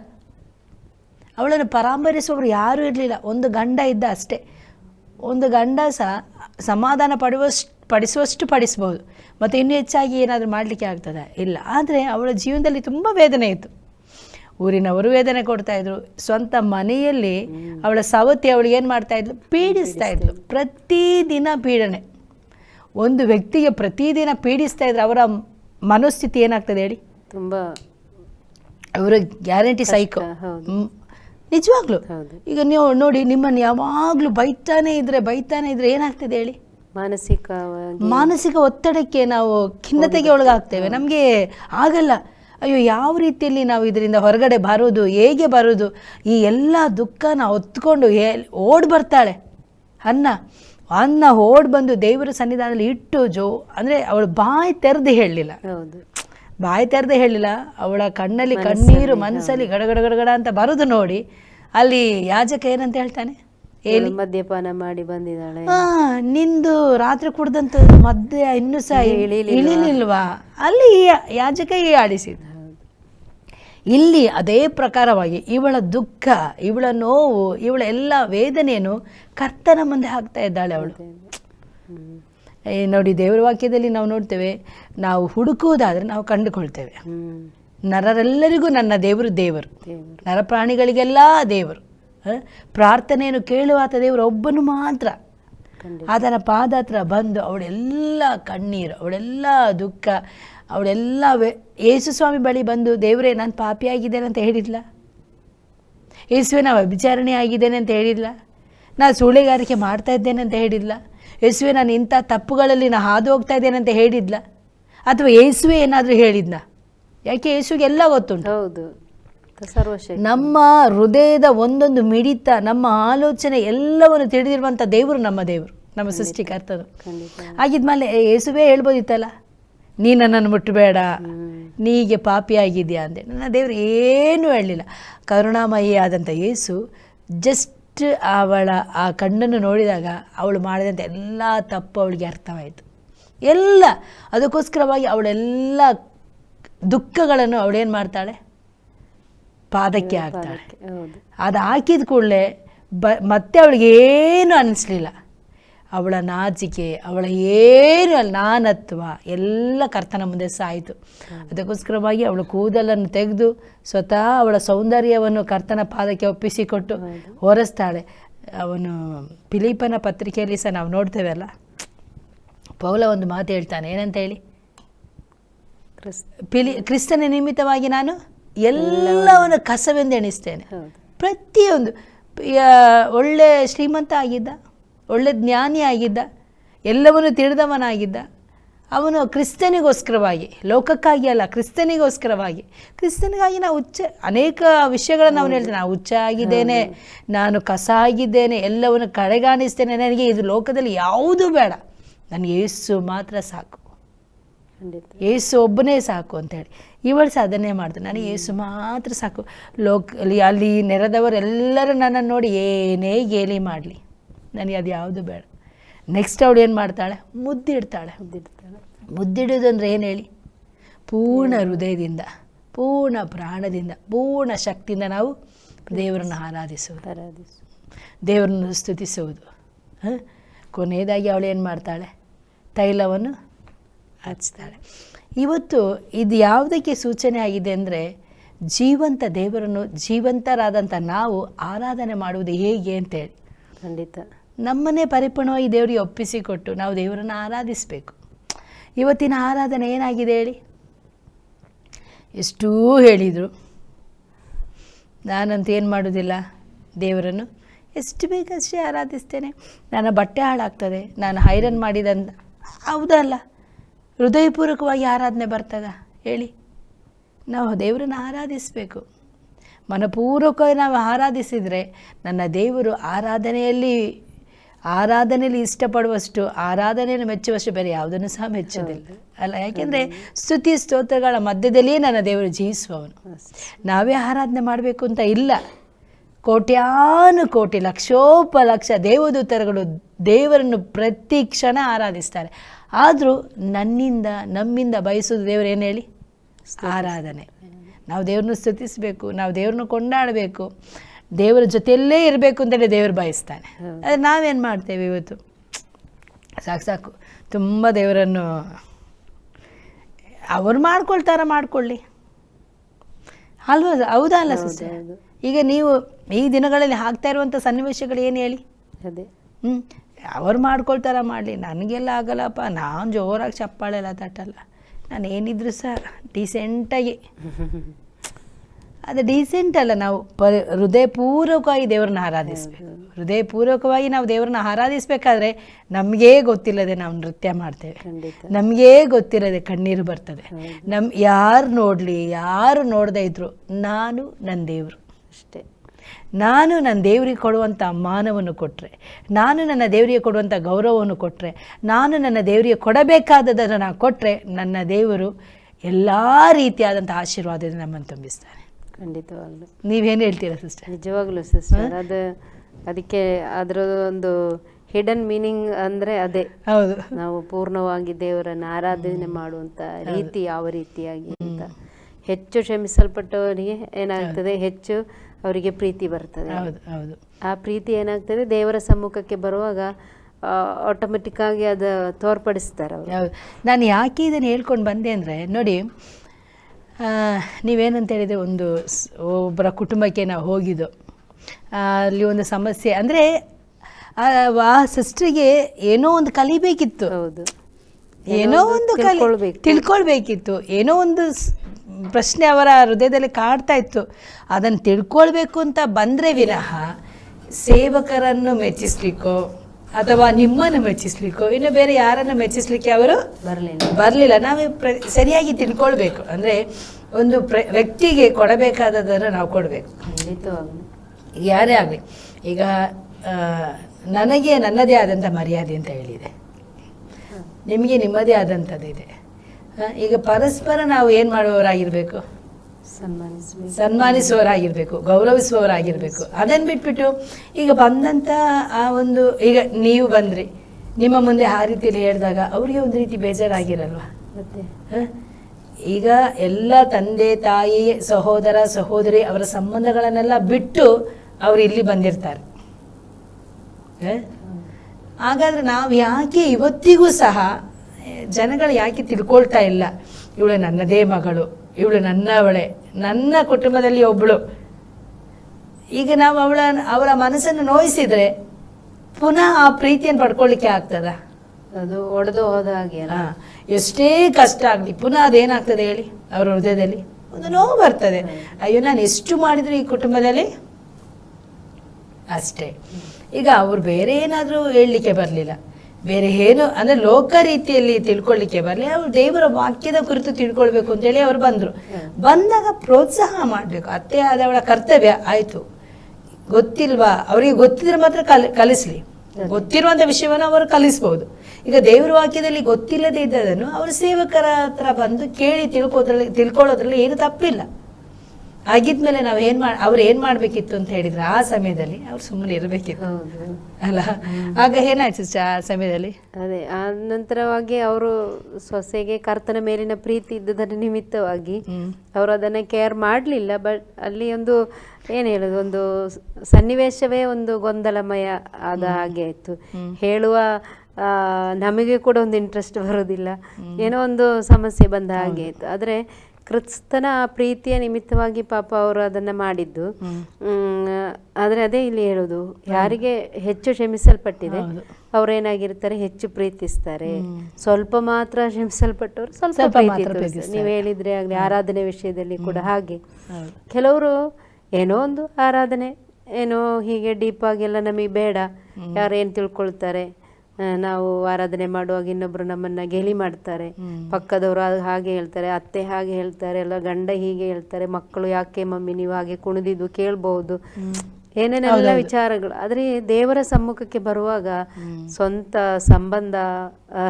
ಅವಳನ್ನು ಪರಾಮರಿಸುವವರು ಯಾರೂ ಇರಲಿಲ್ಲ. ಒಂದು ಗಂಡ ಇದ್ದ ಅಷ್ಟೇ. ಒಂದು ಗಂಡ ಸಹ ಸಮಾಧಾನ ಪಡುವಷ್ಟು ಪಡಿಸುವಷ್ಟು ಪಡಿಸ್ಬೋದು. ಮತ್ತು ಇನ್ನೂ ಹೆಚ್ಚಾಗಿ ಏನಾದರೂ ಮಾಡಲಿಕ್ಕೆ ಆಗ್ತದೆ? ಇಲ್ಲ. ಆದರೆ ಅವಳ ಜೀವನದಲ್ಲಿ ತುಂಬ ವೇದನೆ ಇತ್ತು. ಊರಿನವರು ವೇದನೆ ಕೊಡ್ತಾ ಇದ್ರು. ಸ್ವಂತ ಮನೆಯಲ್ಲಿ ಅವಳ ಸವತಿ ಅವಳು ಏನು ಮಾಡ್ತಾ ಇದ್ಲು? ಪೀಡಿಸ್ತಾ ಇದ್ಲು. ಪ್ರತಿದಿನ ಪೀಡನೆ. ಒಂದು ವ್ಯಕ್ತಿಗೆ ಪ್ರತಿದಿನ ಪೀಡಿಸ್ತಾ ಇದ್ರೆ ಅವರ ಮನಸ್ಥಿತಿ ಏನಾಗ್ತದೆ ಹೇಳಿ? ತುಂಬ ಅವರ ಗ್ಯಾರಂಟಿ ಸೈಕೋ. ನಿಜವಾಗ್ಲು? ಈಗ ನೀವು ನೋಡಿ ನಿಮ್ಮನ್ನು ಯಾವಾಗಲೂ ಬೈತಾನೆ ಇದ್ರೆ ಬೈತಾನೆ ಇದ್ರೆ ಏನಾಗ್ತದೆ ಹೇಳಿ? ಮಾನಸಿಕ ಮಾನಸಿಕ ಒತ್ತಡಕ್ಕೆ ನಾವು ಖಿನ್ನತೆಗೆ ಒಳಗಾಗ್ತೇವೆ. ನಮಗೆ ಆಗಲ್ಲ. ಅಯ್ಯೋ ಯಾವ ರೀತಿಯಲ್ಲಿ ನಾವು ಇದರಿಂದ ಹೊರಗಡೆ ಬರೋದು ಹೇಗೆ ಬರೋದು ಈ ಎಲ್ಲ ದುಃಖನ ಹೊತ್ಕೊಂಡು ಹೇ ಓಡ್ ಬರ್ತಾಳೆ. ಅನ್ನ ಅನ್ನ ಓಡ್ ಬಂದು ದೇವರ ಸನ್ನಿಧಾನದಲ್ಲಿ ಇಟ್ಟು ಜೋ ಅಂದರೆ ಅವಳು ಬಾಯಿ ತೆರೆದು ಹೇಳಲಿಲ್ಲ. ಹೌದು. ಬಾಯಿ ತೆರೆದೇ ಹೇಳಿಲ್ಲ. ಅವಳ ಕಣ್ಣಲ್ಲಿ ಕಣ್ಣೀರು ಮನಸ್ಸಲ್ಲಿ ಗಡಗಡ ಗಡಗಡ ಅಂತ ಬರುದು ನೋಡಿ. ಅಲ್ಲಿ ಯಾಜಕ ಏನಂತ ಹೇಳ್ತಾನೆ? ಮದ್ಯಪಾನ ಮಾಡಿ ಬಂದಿದ್ದಾಳೆ. ಆ ನಿಂದು ರಾತ್ರಿ ಕುಡ್ದಂತ ಮದ್ಯ ಇನ್ನು ಸಹ ಇಳಿಲಿಲ್ವಾ? ಅಲ್ಲಿ ಯಾಜಕ ಈ ಆಡಿಸಿದ ಇಲ್ಲಿ ಅದೇ ಪ್ರಕಾರವಾಗಿ ಇವಳ ದುಃಖ ಇವಳ ನೋವು ಇವಳ ಎಲ್ಲ ವೇದನೆಯನ್ನು ಕರ್ತನ ಮುಂದೆ ಹಾಕ್ತಾ ಇದ್ದಾಳೆ ಅವಳು. ನೋಡಿ ದೇವರ ವಾಕ್ಯದಲ್ಲಿ ನಾವು ನೋಡ್ತೇವೆ ನಾವು ಹುಡುಕುವುದಾದ್ರೆ ನಾವು ಕಂಡುಕೊಳ್ತೇವೆ. ನರರೆಲ್ಲರಿಗೂ ನನ್ನ ದೇವರು ದೇವರು. ನರ ಪ್ರಾಣಿಗಳಿಗೆಲ್ಲ ದೇವರು? ಪ್ರಾರ್ಥನೆಯನ್ನು ಕೇಳುವಾತ ದೇವರು ಒಬ್ಬನು ಮಾತ್ರ. ಆತನ ಪಾದ ಹತ್ರ ಬಂದು ಅವಳೆಲ್ಲ ಕಣ್ಣೀರು ಅವಳೆಲ್ಲ ದುಃಖ ಅವಳೆಲ್ಲ ವೆ ಯೇಸು ಸ್ವಾಮಿ ಬಳಿ ಬಂದು ದೇವರೇ ನಾನು ಪಾಪಿಯಾಗಿದ್ದೇನೆ ಅಂತ ಹೇಳಿದ್ಲ? ಯೇಸುವೆ ನಾವು ಅಭಿಚಾರಣೆ ಆಗಿದ್ದೇನೆ ಅಂತ ಹೇಳಿಲ್ಲ ನಾನು ಸೂಳೆಗಾರಿಕೆ ಮಾಡ್ತಾ ಇದ್ದೇನೆ ಅಂತ ಹೇಳಿದ್ಲ? ಯೇಸುವೆ ನಾನು ಇಂಥ ತಪ್ಪುಗಳಲ್ಲಿ ನಾನು ಹಾದು ಹೋಗ್ತಾ ಇದ್ದೇನೆ ಅಂತ ಹೇಳಿದ್ಲ? ಅಥವಾ ಯೇಸುವೆ ಏನಾದರೂ ಹೇಳಿದ್ನ ಯಾಕೆ ಯೇಸುವಿಗೆ ಎಲ್ಲ ಗೊತ್ತುಂಟು? ಹೌದು. ನಮ್ಮ ಹೃದಯದ ಒಂದೊಂದು ಮಿಡಿತ ನಮ್ಮ ಆಲೋಚನೆ ಎಲ್ಲವನ್ನು ತಿಳಿದಿರುವಂಥ ದೇವರು ನಮ್ಮ ದೇವರು ನಮ್ಮ ಸೃಷ್ಟಿಕರ್ತರು ಹಾಗಿದ್ಮೇಲೆ ಆಗಿದ್ಮೇಲೆ ಯೇಸುವೇ ಹೇಳ್ಬೋದಿತ್ತಲ್ಲ? ನೀ ನನ್ನನ್ನು ಮುಟ್ಟಬೇಡ ನೀಗೆ ಪಾಪಿಯಾಗಿದೆಯಾ ಅಂದೆ. ನನ್ನ ದೇವರು ಏನೂ ಹೇಳಲಿಲ್ಲ. ಕರುಣಾಮಯಿ ಆದಂಥ ಯೇಸು ಜಸ್ಟ್ ಅವಳ ಆ ಕಣ್ಣನ್ನು ನೋಡಿದಾಗ ಅವಳು ಮಾಡಿದಂಥ ಎಲ್ಲ ತಪ್ಪು ಅವಳಿಗೆ ಅರ್ಥವಾಯಿತು. ಎಲ್ಲ ಅದಕ್ಕೋಸ್ಕರವಾಗಿ ಅವಳೆಲ್ಲ ದುಃಖಗಳನ್ನು ಅವಳೇನು ಮಾಡ್ತಾಳೆ? ಪಾದಕ್ಕೆ ಹಾಕ್ತಾಳೆ. ಅದು ಹಾಕಿದ ಕೂಡಲೇ ಬ ಮತ್ತೆ ಅವಳಿಗೆ ಏನು ಅನ್ನಿಸ್ಲಿಲ್ಲ ಅವಳ ನಾಚಿಕೆ ಅವಳ ಏನು ಅಲ್ಲ ನಾನತ್ವ ಎಲ್ಲ ಕರ್ತನ ಮುಂದೆ ಸಾಯಿತು. ಅದಕ್ಕೋಸ್ಕರವಾಗಿ ಅವಳ ಕೂದಲನ್ನು ತೆಗೆದು ಸ್ವತಃ ಅವಳ ಸೌಂದರ್ಯವನ್ನು ಕರ್ತನ ಪಾದಕ್ಕೆ ಒಪ್ಪಿಸಿಕೊಟ್ಟು ಹೊರಸ್ತಾಳೆ. ಅವನು ಫಿಲಿಪನ ಪತ್ರಿಕೆಯಲ್ಲಿ ಸಹ ನಾವು ನೋಡ್ತೇವಲ್ಲ ಪೌಲ ಒಂದು ಮಾತು ಹೇಳ್ತಾನೆ ಏನಂತ ಹೇಳಿ? ಪಿಲಿ ಕ್ರಿಸ್ತನ ನಿಮಿತ್ತವಾಗಿ ನಾನು ಎಲ್ಲವನ್ನು ಕಸವೆಂದು ಎಣಿಸ್ತೇನೆ. ಪ್ರತಿಯೊಂದು. ಒಳ್ಳೆ ಶ್ರೀಮಂತ ಆಗಿದ್ದ? ಒಳ್ಳೆ ಜ್ಞಾನಿಯಾಗಿದ್ದ ಎಲ್ಲವನ್ನು ತಿಳಿದವನಾಗಿದ್ದ ಅವನು ಕ್ರಿಸ್ತನಿಗೋಸ್ಕರವಾಗಿ ಲೋಕಕ್ಕಾಗಿ ಅಲ್ಲ ಕ್ರಿಸ್ತನಿಗೋಸ್ಕರವಾಗಿ ಕ್ರಿಸ್ತನಿಗಾಗಿ ನಾವು ಹುಚ್ಚ ಅನೇಕ ವಿಷಯಗಳನ್ನು ಅವನು ಹೇಳ್ತಾನೆ ನಾನು ಹುಚ್ಚ ಆಗಿದ್ದೇನೆ ನಾನು ಕಸ ಆಗಿದ್ದೇನೆ ಎಲ್ಲವನ್ನು ಕಡೆಗಾಣಿಸ್ತೇನೆ ನನಗೆ ಇದು ಲೋಕದಲ್ಲಿ ಯಾವುದೂ ಬೇಡ ನನಗೆ ಯೇಸು ಮಾತ್ರ ಸಾಕು. ಏಸು ಒಬ್ಬನೇ ಸಾಕು ಅಂತೇಳಿ ಇವಳು ಸಾಧನೆ ಮಾಡ್ತಾನೆ ನನಗೆ ಏಸು ಮಾತ್ರ ಸಾಕು. ಲೋಕ ಅಲ್ಲಿ ಅಲ್ಲಿ ನೆರೆದವರೆಲ್ಲರೂ ನನ್ನನ್ನು ನೋಡಿ ಏನೇ ಗೇಲಿ ಮಾಡಲಿ. ನನಗೆ ಅದು ಯಾವುದು ಬೇಡ. ನೆಕ್ಸ್ಟ್ ಅವಳು ಏನು ಮಾಡ್ತಾಳೆ? ಮುದ್ದಿಡ್ತಾಳೆ. ಮುದ್ದಿಡ್ತಾಳೆ. ಮುದ್ದಿಡೋದು ಅಂದರೆ ಏನು ಹೇಳಿ? ಪೂರ್ಣ ಹೃದಯದಿಂದ ಪೂರ್ಣ ಪ್ರಾಣದಿಂದ ಪೂರ್ಣ ಶಕ್ತಿಯಿಂದ ನಾವು ದೇವರನ್ನು ಆರಾಧಿಸುವುದು. ಆರಾಧಿಸು ದೇವರನ್ನು ಸ್ತುತಿಸುವುದು. ಹಾಂ? ಕೊನೆಯದಾಗಿ ಅವಳು ಏನು ಮಾಡ್ತಾಳೆ? ತೈಲವನ್ನು ಹಚ್ತಾಳೆ. ಇವತ್ತು ಇದು ಯಾವುದಕ್ಕೆ ಸೂಚನೆ ಆಗಿದೆ ಅಂದರೆ ಜೀವಂತ ದೇವರನ್ನು ಜೀವಂತರಾದಂಥ ನಾವು ಆರಾಧನೆ ಮಾಡುವುದು ಹೇಗೆ ಅಂತೇಳಿ ಖಂಡಿತ. ನಮ್ಮನ್ನೇ ಪರಿಪೂರ್ಣವಾಗಿ ದೇವರಿಗೆ ಒಪ್ಪಿಸಿಕೊಟ್ಟು ನಾವು ದೇವರನ್ನು ಆರಾಧಿಸಬೇಕು. ಇವತ್ತಿನ ಆರಾಧನೆ ಏನಾಗಿದೆ ಹೇಳಿ? ಎಷ್ಟೂ ಹೇಳಿದರು. ನಾನಂತ ಏನು ಮಾಡೋದಿಲ್ಲ? ದೇವರನ್ನು ಎಷ್ಟು ಬೇಕಷ್ಟೇ ಆರಾಧಿಸ್ತೇನೆ. ನನ್ನ ಬಟ್ಟೆ ಹಾಳಾಗ್ತದೆ. ನಾನು ಹೈರನ್ ಮಾಡಿದಂತ ಹೌದಲ್ಲ? ಹೃದಯಪೂರ್ವಕವಾಗಿ ಆರಾಧನೆ ಬರ್ತದ? ಹೇಳಿ. ನಾವು ದೇವರನ್ನು ಆರಾಧಿಸಬೇಕು. ಮನಪೂರ್ವಕವಾಗಿ ನಾವು ಆರಾಧಿಸಿದರೆ ನನ್ನ ದೇವರು ಆರಾಧನೆಯಲ್ಲಿ ಆರಾಧನೆಯಲ್ಲಿ ಇಷ್ಟಪಡುವಷ್ಟು ಆರಾಧನೆಯನ್ನು ಮೆಚ್ಚುವಷ್ಟು ಬೇರೆ ಯಾವುದನ್ನು ಸಹ ಮೆಚ್ಚೋದಿಲ್ಲ ಅಲ್ಲ ಯಾಕೆಂದರೆ ಸ್ತುತಿ ಸ್ತೋತ್ರಗಳ ಮಧ್ಯದಲ್ಲಿಯೇ ನನ್ನ ದೇವರು ಜೀವಿಸುವವನು. ನಾವೇ ಆರಾಧನೆ ಮಾಡಬೇಕು ಅಂತ ಇಲ್ಲ. ಕೋಟ್ಯಾನು ಕೋಟಿ ಲಕ್ಷೋಪಲಕ್ಷ ದೇವದೂತರುಗಳು ದೇವರನ್ನು ಪ್ರತಿ ಕ್ಷಣ ಆರಾಧಿಸ್ತಾರೆ. ಆದರೂ ನನ್ನಿಂದ ನಮ್ಮಿಂದ ಬಯಸೋದು ದೇವರು ಏನು ಹೇಳಿ? ಆರಾಧನೆ. ನಾವು ದೇವ್ರನ್ನ ಸ್ತುತಿಸಬೇಕು ನಾವು ದೇವ್ರನ್ನ ಕೊಂಡಾಡಬೇಕು. ದೇವರ ಜೊತೆಯಲ್ಲೇ ಇರಬೇಕು ಅಂತೇಳಿ ದೇವರು ಬಯಸ್ತಾನೆ. ಅದು ನಾವೇನು ಮಾಡ್ತೇವೆ ಇವತ್ತು? ಸಾಕು ಸಾಕು. ತುಂಬ ದೇವರನ್ನು ಅವ್ರು ಮಾಡ್ಕೊಳ್ತಾರ ಮಾಡ್ಕೊಳ್ಳಿ. ಅಲ್ವಾ? ಹೌದಾ ಅಲ್ಲ ಸಿಸ್ಟರ್? ಈಗ ನೀವು ಈ ದಿನಗಳಲ್ಲಿ ಆಗ್ತಾ ಇರುವಂಥ ಸನ್ನಿವೇಶಗಳು ಏನು ಹೇಳಿ? ಅದೇ. ಹ್ಞೂ ಅವ್ರು ಮಾಡ್ಕೊಳ್ತಾರ ಮಾಡಲಿ. ನನಗೆಲ್ಲ ಆಗಲ್ಲಪ್ಪ. ನಾನು ಜೋರಾಗಿ ಚಪ್ಪಾಳೆಲ್ಲ ತಟ್ಟಲ್ಲ. ನಾನು ಏನಿದ್ರು ಸಹ ಡಿಸೆಂಟಾಗಿ ಅದು ಡೀಸೆಂಟ್ ಅಲ್ಲ ನಾವು ಪ ಹೃದಯಪೂರ್ವಕವಾಗಿ ದೇವರನ್ನ ಆರಾಧಿಸ್ಬೇಕು. ಹೃದಯಪೂರ್ವಕವಾಗಿ ನಾವು ದೇವರನ್ನ ಆರಾಧಿಸ್ಬೇಕಾದ್ರೆ ನಮಗೇ ಗೊತ್ತಿಲ್ಲದೆ ನಾವು ನೃತ್ಯ ಮಾಡ್ತೇವೆ. ನಮಗೇ ಗೊತ್ತಿರದೆ ಕಣ್ಣೀರು ಬರ್ತದೆ. ನಮ್ ಯಾರು ನೋಡಲಿ ಯಾರು ನೋಡದೇ ಇದ್ರು ನಾನು ನನ್ನ ದೇವರು. ಅಷ್ಟೇ. ನಾನು ನನ್ನ ದೇವರಿಗೆ ಕೊಡುವಂಥ ಮಾನವನ್ನು ಕೊಟ್ಟರೆ ನಾನು ನನ್ನ ದೇವರಿಗೆ ಕೊಡುವಂಥ ಗೌರವವನ್ನು ಕೊಟ್ಟರೆ ನಾನು ನನ್ನ ದೇವರಿಗೆ ಕೊಡಬೇಕಾದದನ್ನು ನಾನು ಕೊಟ್ಟರೆ ನನ್ನ ದೇವರು ಎಲ್ಲ ರೀತಿಯಾದಂಥ ಆಶೀರ್ವಾದದಿಂದ ನಮ್ಮನ್ನು ತುಂಬಿಸ್ತಾನೆ ಖಂಡಿತವಾಗ್ಲು. ನೀವೇನು ಹೇಳ್ತೀರಾ ಸಿಸ್ಟರ್ ನಿಜವಾಗ್ಲೂ ಸಿಸ್ಟರ್ ಅದು ಅದಕ್ಕೆ ಅದರ ಒಂದು ಹಿಡನ್ ಮೀನಿಂಗ್ ಅಂದ್ರೆ ಅದೇ. ಹೌದು. ನಾವು ಪೂರ್ಣವಾಗಿ ದೇವರನ್ನು ಆರಾಧನೆ ಮಾಡುವಂತ ರೀತಿ ಯಾವ ರೀತಿಯಾಗಿ ಅಂತ. ಹೆಚ್ಚು ಶ್ರಮಿಸಲ್ಪಟ್ಟವರಿಗೆ ಏನಾಗ್ತದೆ? ಹೆಚ್ಚು ಅವರಿಗೆ ಪ್ರೀತಿ ಬರ್ತದೆ. ಆ ಪ್ರೀತಿ ಏನಾಗ್ತದೆ? ದೇವರ ಸಮ್ಮುಖಕ್ಕೆ ಬರುವಾಗ ಆಟೋಮೆಟಿಕ್ ಆಗಿ ಅದು ತೋರ್ಪಡಿಸ್ತಾರೆ ಅವರು. ನಾನು ಯಾಕೆ ಇದನ್ನು ಹೇಳ್ಕೊಂಡು ಬಂದೆ ಅಂದರೆ ನೋಡಿ ನೀವೇನಂತ ಹೇಳಿದರೆ ಒಂದು ಒಬ್ಬರ ಕುಟುಂಬಕ್ಕೆ ನಾವು ಹೋಗಿದ್ದು. ಅಲ್ಲಿ ಒಂದು ಸಮಸ್ಯೆ ಅಂದರೆ ಆ ಸಿಸ್ಟ್ರಿಗೆ ಏನೋ ಒಂದು ಕಲಿಬೇಕಿತ್ತು. ಹೌದು. ಏನೋ ಒಂದು ಕಲಿ ತಿಳ್ಕೊಳ್ಬೇಕಿತ್ತು. ಏನೋ ಒಂದು ಪ್ರಶ್ನೆ ಅವರ ಹೃದಯದಲ್ಲಿ ಕಾಡ್ತಾ ಇತ್ತು. ಅದನ್ನು ತಿಳ್ಕೊಳ್ಬೇಕು ಅಂತ ಬಂದರೆ ವಿನಃ ಸೇವಕರನ್ನು ಮೆಚ್ಚಿಸ್ಲಿಕ್ಕೋ ಅಥವಾ ನಿಮ್ಮನ್ನು ಮೆಚ್ಚಿಸ್ಲಿಕ್ಕೋ ಇನ್ನು ಬೇರೆ ಯಾರನ್ನು ಮೆಚ್ಚಿಸ್ಲಿಕ್ಕೆ ಅವರು ಬರಲಿಲ್ಲ. ಬರಲಿಲ್ಲ. ನಾವು ಪ್ರ ಸರಿಯಾಗಿ ತಿಳ್ಕೊಳ್ಬೇಕು ಅಂದರೆ ಒಂದು ಪ್ರ ವ್ಯಕ್ತಿಗೆ ಕೊಡಬೇಕಾದದನ್ನು ನಾವು ಕೊಡಬೇಕು. ಯಾರೇ ಆಗಲಿ ಈಗ ನನಗೆ ನನ್ನದೇ ಆದಂಥ ಮರ್ಯಾದೆ ಅಂತ ಹೇಳಿದೆ. ನಿಮಗೆ ನಿಮ್ಮದೇ ಆದಂಥದ್ದು ಇದೆ ಈಗ ಪರಸ್ಪರ ನಾವು ಏನು ಮಾಡುವವರಾಗಿರಬೇಕು? ಸನ್ಮಾನಿಸುವವರಾಗಿರಬೇಕು ಗೌರವಿಸುವವರಾಗಿರಬೇಕು. ಅದನ್ನು ಬಿಟ್ಬಿಟ್ಟು ಈಗ ಬಂದಂಥ ಆ ಒಂದು ಈಗ ನೀವು ಬಂದ್ರಿ ನಿಮ್ಮ ಮುಂದೆ ಆ ರೀತಿಯಲ್ಲಿ ಹೇಳಿದಾಗ ಅವರಿಗೆ ಒಂದು ರೀತಿ ಬೇಜಾರಾಗಿರಲ್ವಾ? ಮತ್ತೆ? ಹ? ಈಗ ಎಲ್ಲ ತಂದೆ ತಾಯಿ ಸಹೋದರ ಸಹೋದರಿ ಅವರ ಸಂಬಂಧಗಳನ್ನೆಲ್ಲ ಬಿಟ್ಟು ಅವರು ಇಲ್ಲಿ ಬಂದಿರ್ತಾರೆ. ಹ? ಹಾಗಾದ್ರೆ ನಾವು ಯಾಕೆ ಇವತ್ತಿಗೂ ಸಹ ಜನಗಳು ಯಾಕೆ ತಿಳ್ಕೊಳ್ತಾ ಇಲ್ಲ? ಇವಳು ನನ್ನದೇ ಮಗಳು. ಇವಳು ನನ್ನವಳೆ. ನನ್ನ ಕುಟುಂಬದಲ್ಲಿ ಒಬ್ಬಳು ಈಗ ನಾವು ಅವಳ ಅವರ ಮನಸ್ಸನ್ನು ನೋಯಿಸಿದ್ರೆ ಪುನಃ ಆ ಪ್ರೀತಿಯನ್ನು ಪಡ್ಕೊಳ್ಳಿಕ್ಕೆ ಆಗ್ತದ? ಅದು ಒಡೆದು ಹೋದಾಗೆ? ಎಷ್ಟೇ ಕಷ್ಟ ಆಗಲಿ ಪುನಃ ಅದೇನಾಗ್ತದೆ ಹೇಳಿ ಅವರ ಹೃದಯದಲ್ಲಿ? ಒಂದು ನೋವು ಬರ್ತದೆ. ಅಯ್ಯೋ ನಾನು ಎಷ್ಟು ಮಾಡಿದ್ರು ಈ ಕುಟುಂಬದಲ್ಲಿ? ಅಷ್ಟೇ. ಈಗ ಅವ್ರು ಬೇರೆ ಏನಾದರೂ ಹೇಳಲಿಕ್ಕೆ ಬರಲಿಲ್ಲ. ಬೇರೆ ಏನು ಅಂದ್ರೆ ಲೋಕ ರೀತಿಯಲ್ಲಿ ತಿಳ್ಕೊಳ್ಳಿಕ್ಕೆ ಬರಲಿ ಅವ್ರು ದೇವರ ವಾಕ್ಯದ ಕುರಿತು ತಿಳ್ಕೊಳ್ಬೇಕು ಅಂತೇಳಿ ಅವ್ರು ಬಂದರು. ಬಂದಾಗ ಪ್ರೋತ್ಸಾಹ ಮಾಡಬೇಕು. ಅತ್ತೆ ಆದವಳ ಕರ್ತವ್ಯ ಆಯಿತು. ಗೊತ್ತಿಲ್ವಾ? ಅವರಿಗೆ ಗೊತ್ತಿದ್ರೆ ಮಾತ್ರ ಕಲ್ ಕಲಿಸ್ಲಿ. ಗೊತ್ತಿರುವಂಥ ವಿಷಯವನ್ನು ಅವರು ಕಲಿಸ್ಬೋದು. ಈಗ ದೇವರ ವಾಕ್ಯದಲ್ಲಿ ಗೊತ್ತಿಲ್ಲದೆ ಇದ್ದದನ್ನು ಅವರು ಸೇವಕರ ಹತ್ರ ಬಂದು ಕೇಳಿ ತಿಳ್ಕೋದ್ರಲ್ಲಿ ತಿಳ್ಕೊಳ್ಳೋದ್ರಲ್ಲಿ ಏನು ತಪ್ಪಿಲ್ಲ. ಆಗಿದ್ಮೇಲೆ ನಾವು ಏನ್ ಮಾಡ ಅವ್ರು ಏನ್ ಮಾಡ್ಬೇಕಿತ್ತು ಅಂತ ಹೇಳಿದ್ರೆ ಆ ಸಮಯದಲ್ಲಿ ಅವ್ರು ಸುಮ್ಮನೆ ಇರಬೇಕಿತ್ತು. ಹೌದು. ಅಲ್ಲ? ಆಗ ಏನಾಯ್ತು ಆ ಸಮಯದಲ್ಲಿ? ಅದೇ ಆ ನಂತರವಾಗಿ ಅವರು ಸೊಸೆಗೆ ಕರ್ತನ ಮೇಲಿನ ಪ್ರೀತಿ ಇದ್ದುದರ ನಿಮಿತ್ತವಾಗಿ. ಅವರು ಅದನ್ನ ಕೇರ್ ಮಾಡಲಿಲ್ಲ ಬಟ್ ಅಲ್ಲಿ ಒಂದು ಏನು ಹೇಳೋದು ಒಂದು ಸನ್ನಿವೇಶವೇ ಒಂದು ಗೊಂದಲಮಯ ಆದ ಹಾಗೆ ಆಯ್ತು. ಹೇಳುವ ನಮಗೆ ಕೂಡ ಒಂದು ಇಂಟ್ರೆಸ್ಟ್ ಬರೋದಿಲ್ಲ. ಏನೋ ಒಂದು ಸಮಸ್ಯೆ ಬಂದ ಹಾಗೆ ಆಯ್ತು. ಆದರೆ ಕ್ರಿಸ್ತನ ಆ ಪ್ರೀತಿಯ ನಿಮಿತ್ತವಾಗಿ ಪಾಪ ಅವರು ಅದನ್ನ ಮಾಡಿದ್ದು. ಆದರೆ ಅದೇ ಇಲ್ಲಿ ಹೇಳೋದು ಯಾರಿಗೆ ಹೆಚ್ಚು ಕ್ಷಮಿಸಲ್ಪಟ್ಟಿದೆ ಅವ್ರೇನಾಗಿರ್ತಾರೆ ಹೆಚ್ಚು ಪ್ರೀತಿಸ್ತಾರೆ. ಸ್ವಲ್ಪ ಮಾತ್ರ ಕ್ಷಮಿಸಲ್ಪಟ್ಟವರು ಸ್ವಲ್ಪ ಪ್ರೀತಿ ನೀವು ಹೇಳಿದ್ರೆ ಆಗಲಿ ಆರಾಧನೆ ವಿಷಯದಲ್ಲಿ ಕೂಡ ಹಾಗೆ. ಕೆಲವರು ಏನೋ ಒಂದು ಆರಾಧನೆ ಏನೋ ಹೀಗೆ ಡೀಪ್ ಆಗೆಲ್ಲ ನಮಗೆ ಬೇಡ. ಯಾರು ಏನು ತಿಳ್ಕೊಳ್ತಾರೆ? ನಾವು ಆರಾಧನೆ ಮಾಡುವಾಗ ಇನ್ನೊಬ್ರು ನಮ್ಮನ್ನ ಗೇಲಿ ಮಾಡ್ತಾರೆ. ಪಕ್ಕದವರು ಹಾಗೆ ಹೇಳ್ತಾರೆ ಅತ್ತೆ ಹಾಗೆ ಹೇಳ್ತಾರೆ ಎಲ್ಲ ಗಂಡ ಹೀಗೆ ಹೇಳ್ತಾರೆ ಮಕ್ಕಳು ಯಾಕೆ ಮಮ್ಮಿ ನೀವು ಹಾಗೆ ಕುಣಿದಿದ್ದು ಕೇಳ್ಬಹುದು. ಏನೇನೆಲ್ಲ ವಿಚಾರಗಳು. ಆದ್ರೆ ದೇವರ ಸಮ್ಮುಖಕ್ಕೆ ಬರುವಾಗ ಸ್ವಂತ ಸಂಬಂಧ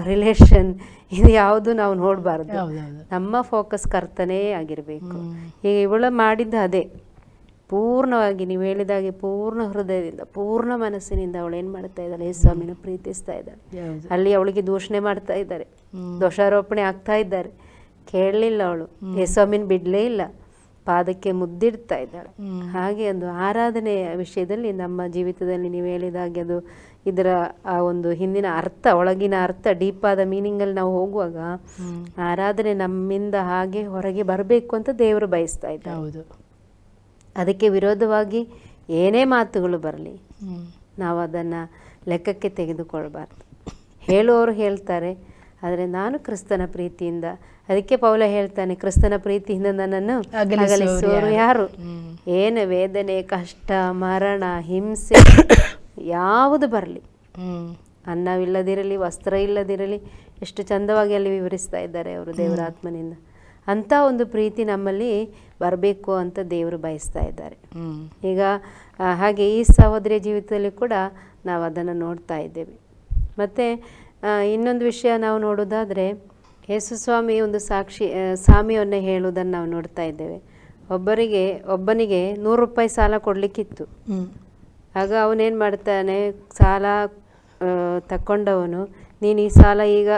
ರಿಲೇಷನ್ ಇದು ಯಾವುದು ನಾವು ನೋಡಬಾರ್ದು. ನಮ್ಮ ಫೋಕಸ್ ಕರ್ತನೇ ಆಗಿರ್ಬೇಕು. ಈಗ ಇವಳ ಮಾಡಿದ್ದ ಅದೇ. ಪೂರ್ಣವಾಗಿ ನೀವು ಹೇಳಿದಾಗೆ ಪೂರ್ಣ ಹೃದಯದಿಂದ ಪೂರ್ಣ ಮನಸ್ಸಿನಿಂದ ಅವಳು ಏನ್ ಮಾಡ್ತಾ ಇದ್ದಾಳೆ? ಯೇಸುಸ್ವಾಮಿನ ಪ್ರೀತಿಸ್ತಾ ಇದ್ದಾಳೆ. ಅಲ್ಲಿ ಅವಳಿಗೆ ದೂಷಣೆ ಮಾಡ್ತಾ ಇದ್ದಾರೆ. ದೋಷಾರೋಪಣೆ ಆಗ್ತಾ ಇದ್ದಾರೆ. ಕೇಳಲಿಲ್ಲ ಅವಳು. ಯೇಸುಸ್ವಾಮಿನ ಬಿಡ್ಲೇ ಇಲ್ಲ. ಪಾದಕ್ಕೆ ಮುದ್ದಿಡ್ತಾ ಇದ್ದಾಳೆ. ಹಾಗೆ ಒಂದು ಆರಾಧನೆಯ ವಿಷಯದಲ್ಲಿ ನಮ್ಮ ಜೀವಿತದಲ್ಲಿ ನೀವು ಹೇಳಿದಾಗೆ ಅದು ಇದರ ಆ ಒಂದು ಹಿಂದಿನ ಅರ್ಥ ಒಳಗಿನ ಅರ್ಥ ಡೀಪ್ ಆದ ಮೀನಿಂಗಲ್ಲಿ ನಾವು ಹೋಗುವಾಗ ಆರಾಧನೆ ನಮ್ಮಿಂದ ಹಾಗೆ ಹೊರಗೆ ಬರಬೇಕು ಅಂತ ದೇವರು ಬಯಸ್ತಾ ಇದ್ದಾರೆ ಹೌದು. ಅದಕ್ಕೆ ವಿರೋಧವಾಗಿ ಏನೇ ಮಾತುಗಳು ಬರಲಿ. ನಾವು ಅದನ್ನು ಲೆಕ್ಕಕ್ಕೆ ತೆಗೆದುಕೊಳ್ಬಾರ್ದು. ಹೇಳುವವರು ಹೇಳ್ತಾರೆ ಆದರೆ ನಾನು ಕ್ರಿಸ್ತನ ಪ್ರೀತಿಯಿಂದ ಅದಕ್ಕೆ ಪೌಲ ಹೇಳ್ತಾನೆ ಕ್ರಿಸ್ತನ ಪ್ರೀತಿಯಿಂದ ನನ್ನನ್ನು ಅಗಲಿಸುವವರು ಯಾರು? ಏನು ವೇದನೆ ಕಷ್ಟ ಮರಣ ಹಿಂಸೆ ಯಾವುದು ಬರಲಿ. ಅನ್ನವಿಲ್ಲದಿರಲಿ ವಸ್ತ್ರ ಇಲ್ಲದಿರಲಿ ಎಷ್ಟು ಚಂದವಾಗಿ ಅಲ್ಲಿ ವಿವರಿಸ್ತಾ ಇದ್ದಾರೆ ಅವರು ದೇವರ ಆತ್ಮನಿಂದ. ಅಂಥ ಒಂದು ಪ್ರೀತಿ ನಮ್ಮಲ್ಲಿ ಬರಬೇಕು ಅಂತ ದೇವರು ಬಯಸ್ತಾ ಇದ್ದಾರೆ. ಈಗ ಹಾಗೆ ಈ ಸಹೋದರಿಯ ಜೀವಿತದಲ್ಲಿ ಕೂಡ ನಾವು ಅದನ್ನು ನೋಡ್ತಾ ಇದ್ದೇವೆ. ಮತ್ತು ಇನ್ನೊಂದು ವಿಷಯ ನಾವು ನೋಡೋದಾದರೆ ಯೇಸು ಸ್ವಾಮಿ ಒಂದು ಸಾಕ್ಷಿ ಸ್ವಾಮಿಯನ್ನು ಹೇಳುವುದನ್ನು ನಾವು ನೋಡ್ತಾ ಇದ್ದೇವೆ. ಒಬ್ಬರಿಗೆ ಒಬ್ಬನಿಗೆ ನೂರು ರೂಪಾಯಿ ಸಾಲ ಕೊಡಲಿಕ್ಕಿತ್ತು. ಆಗ ಅವನೇನು ಮಾಡ್ತಾನೆ ಸಾಲ ತಕ್ಕೊಂಡವನು ನೀನು ಈ ಸಾಲ ಈಗ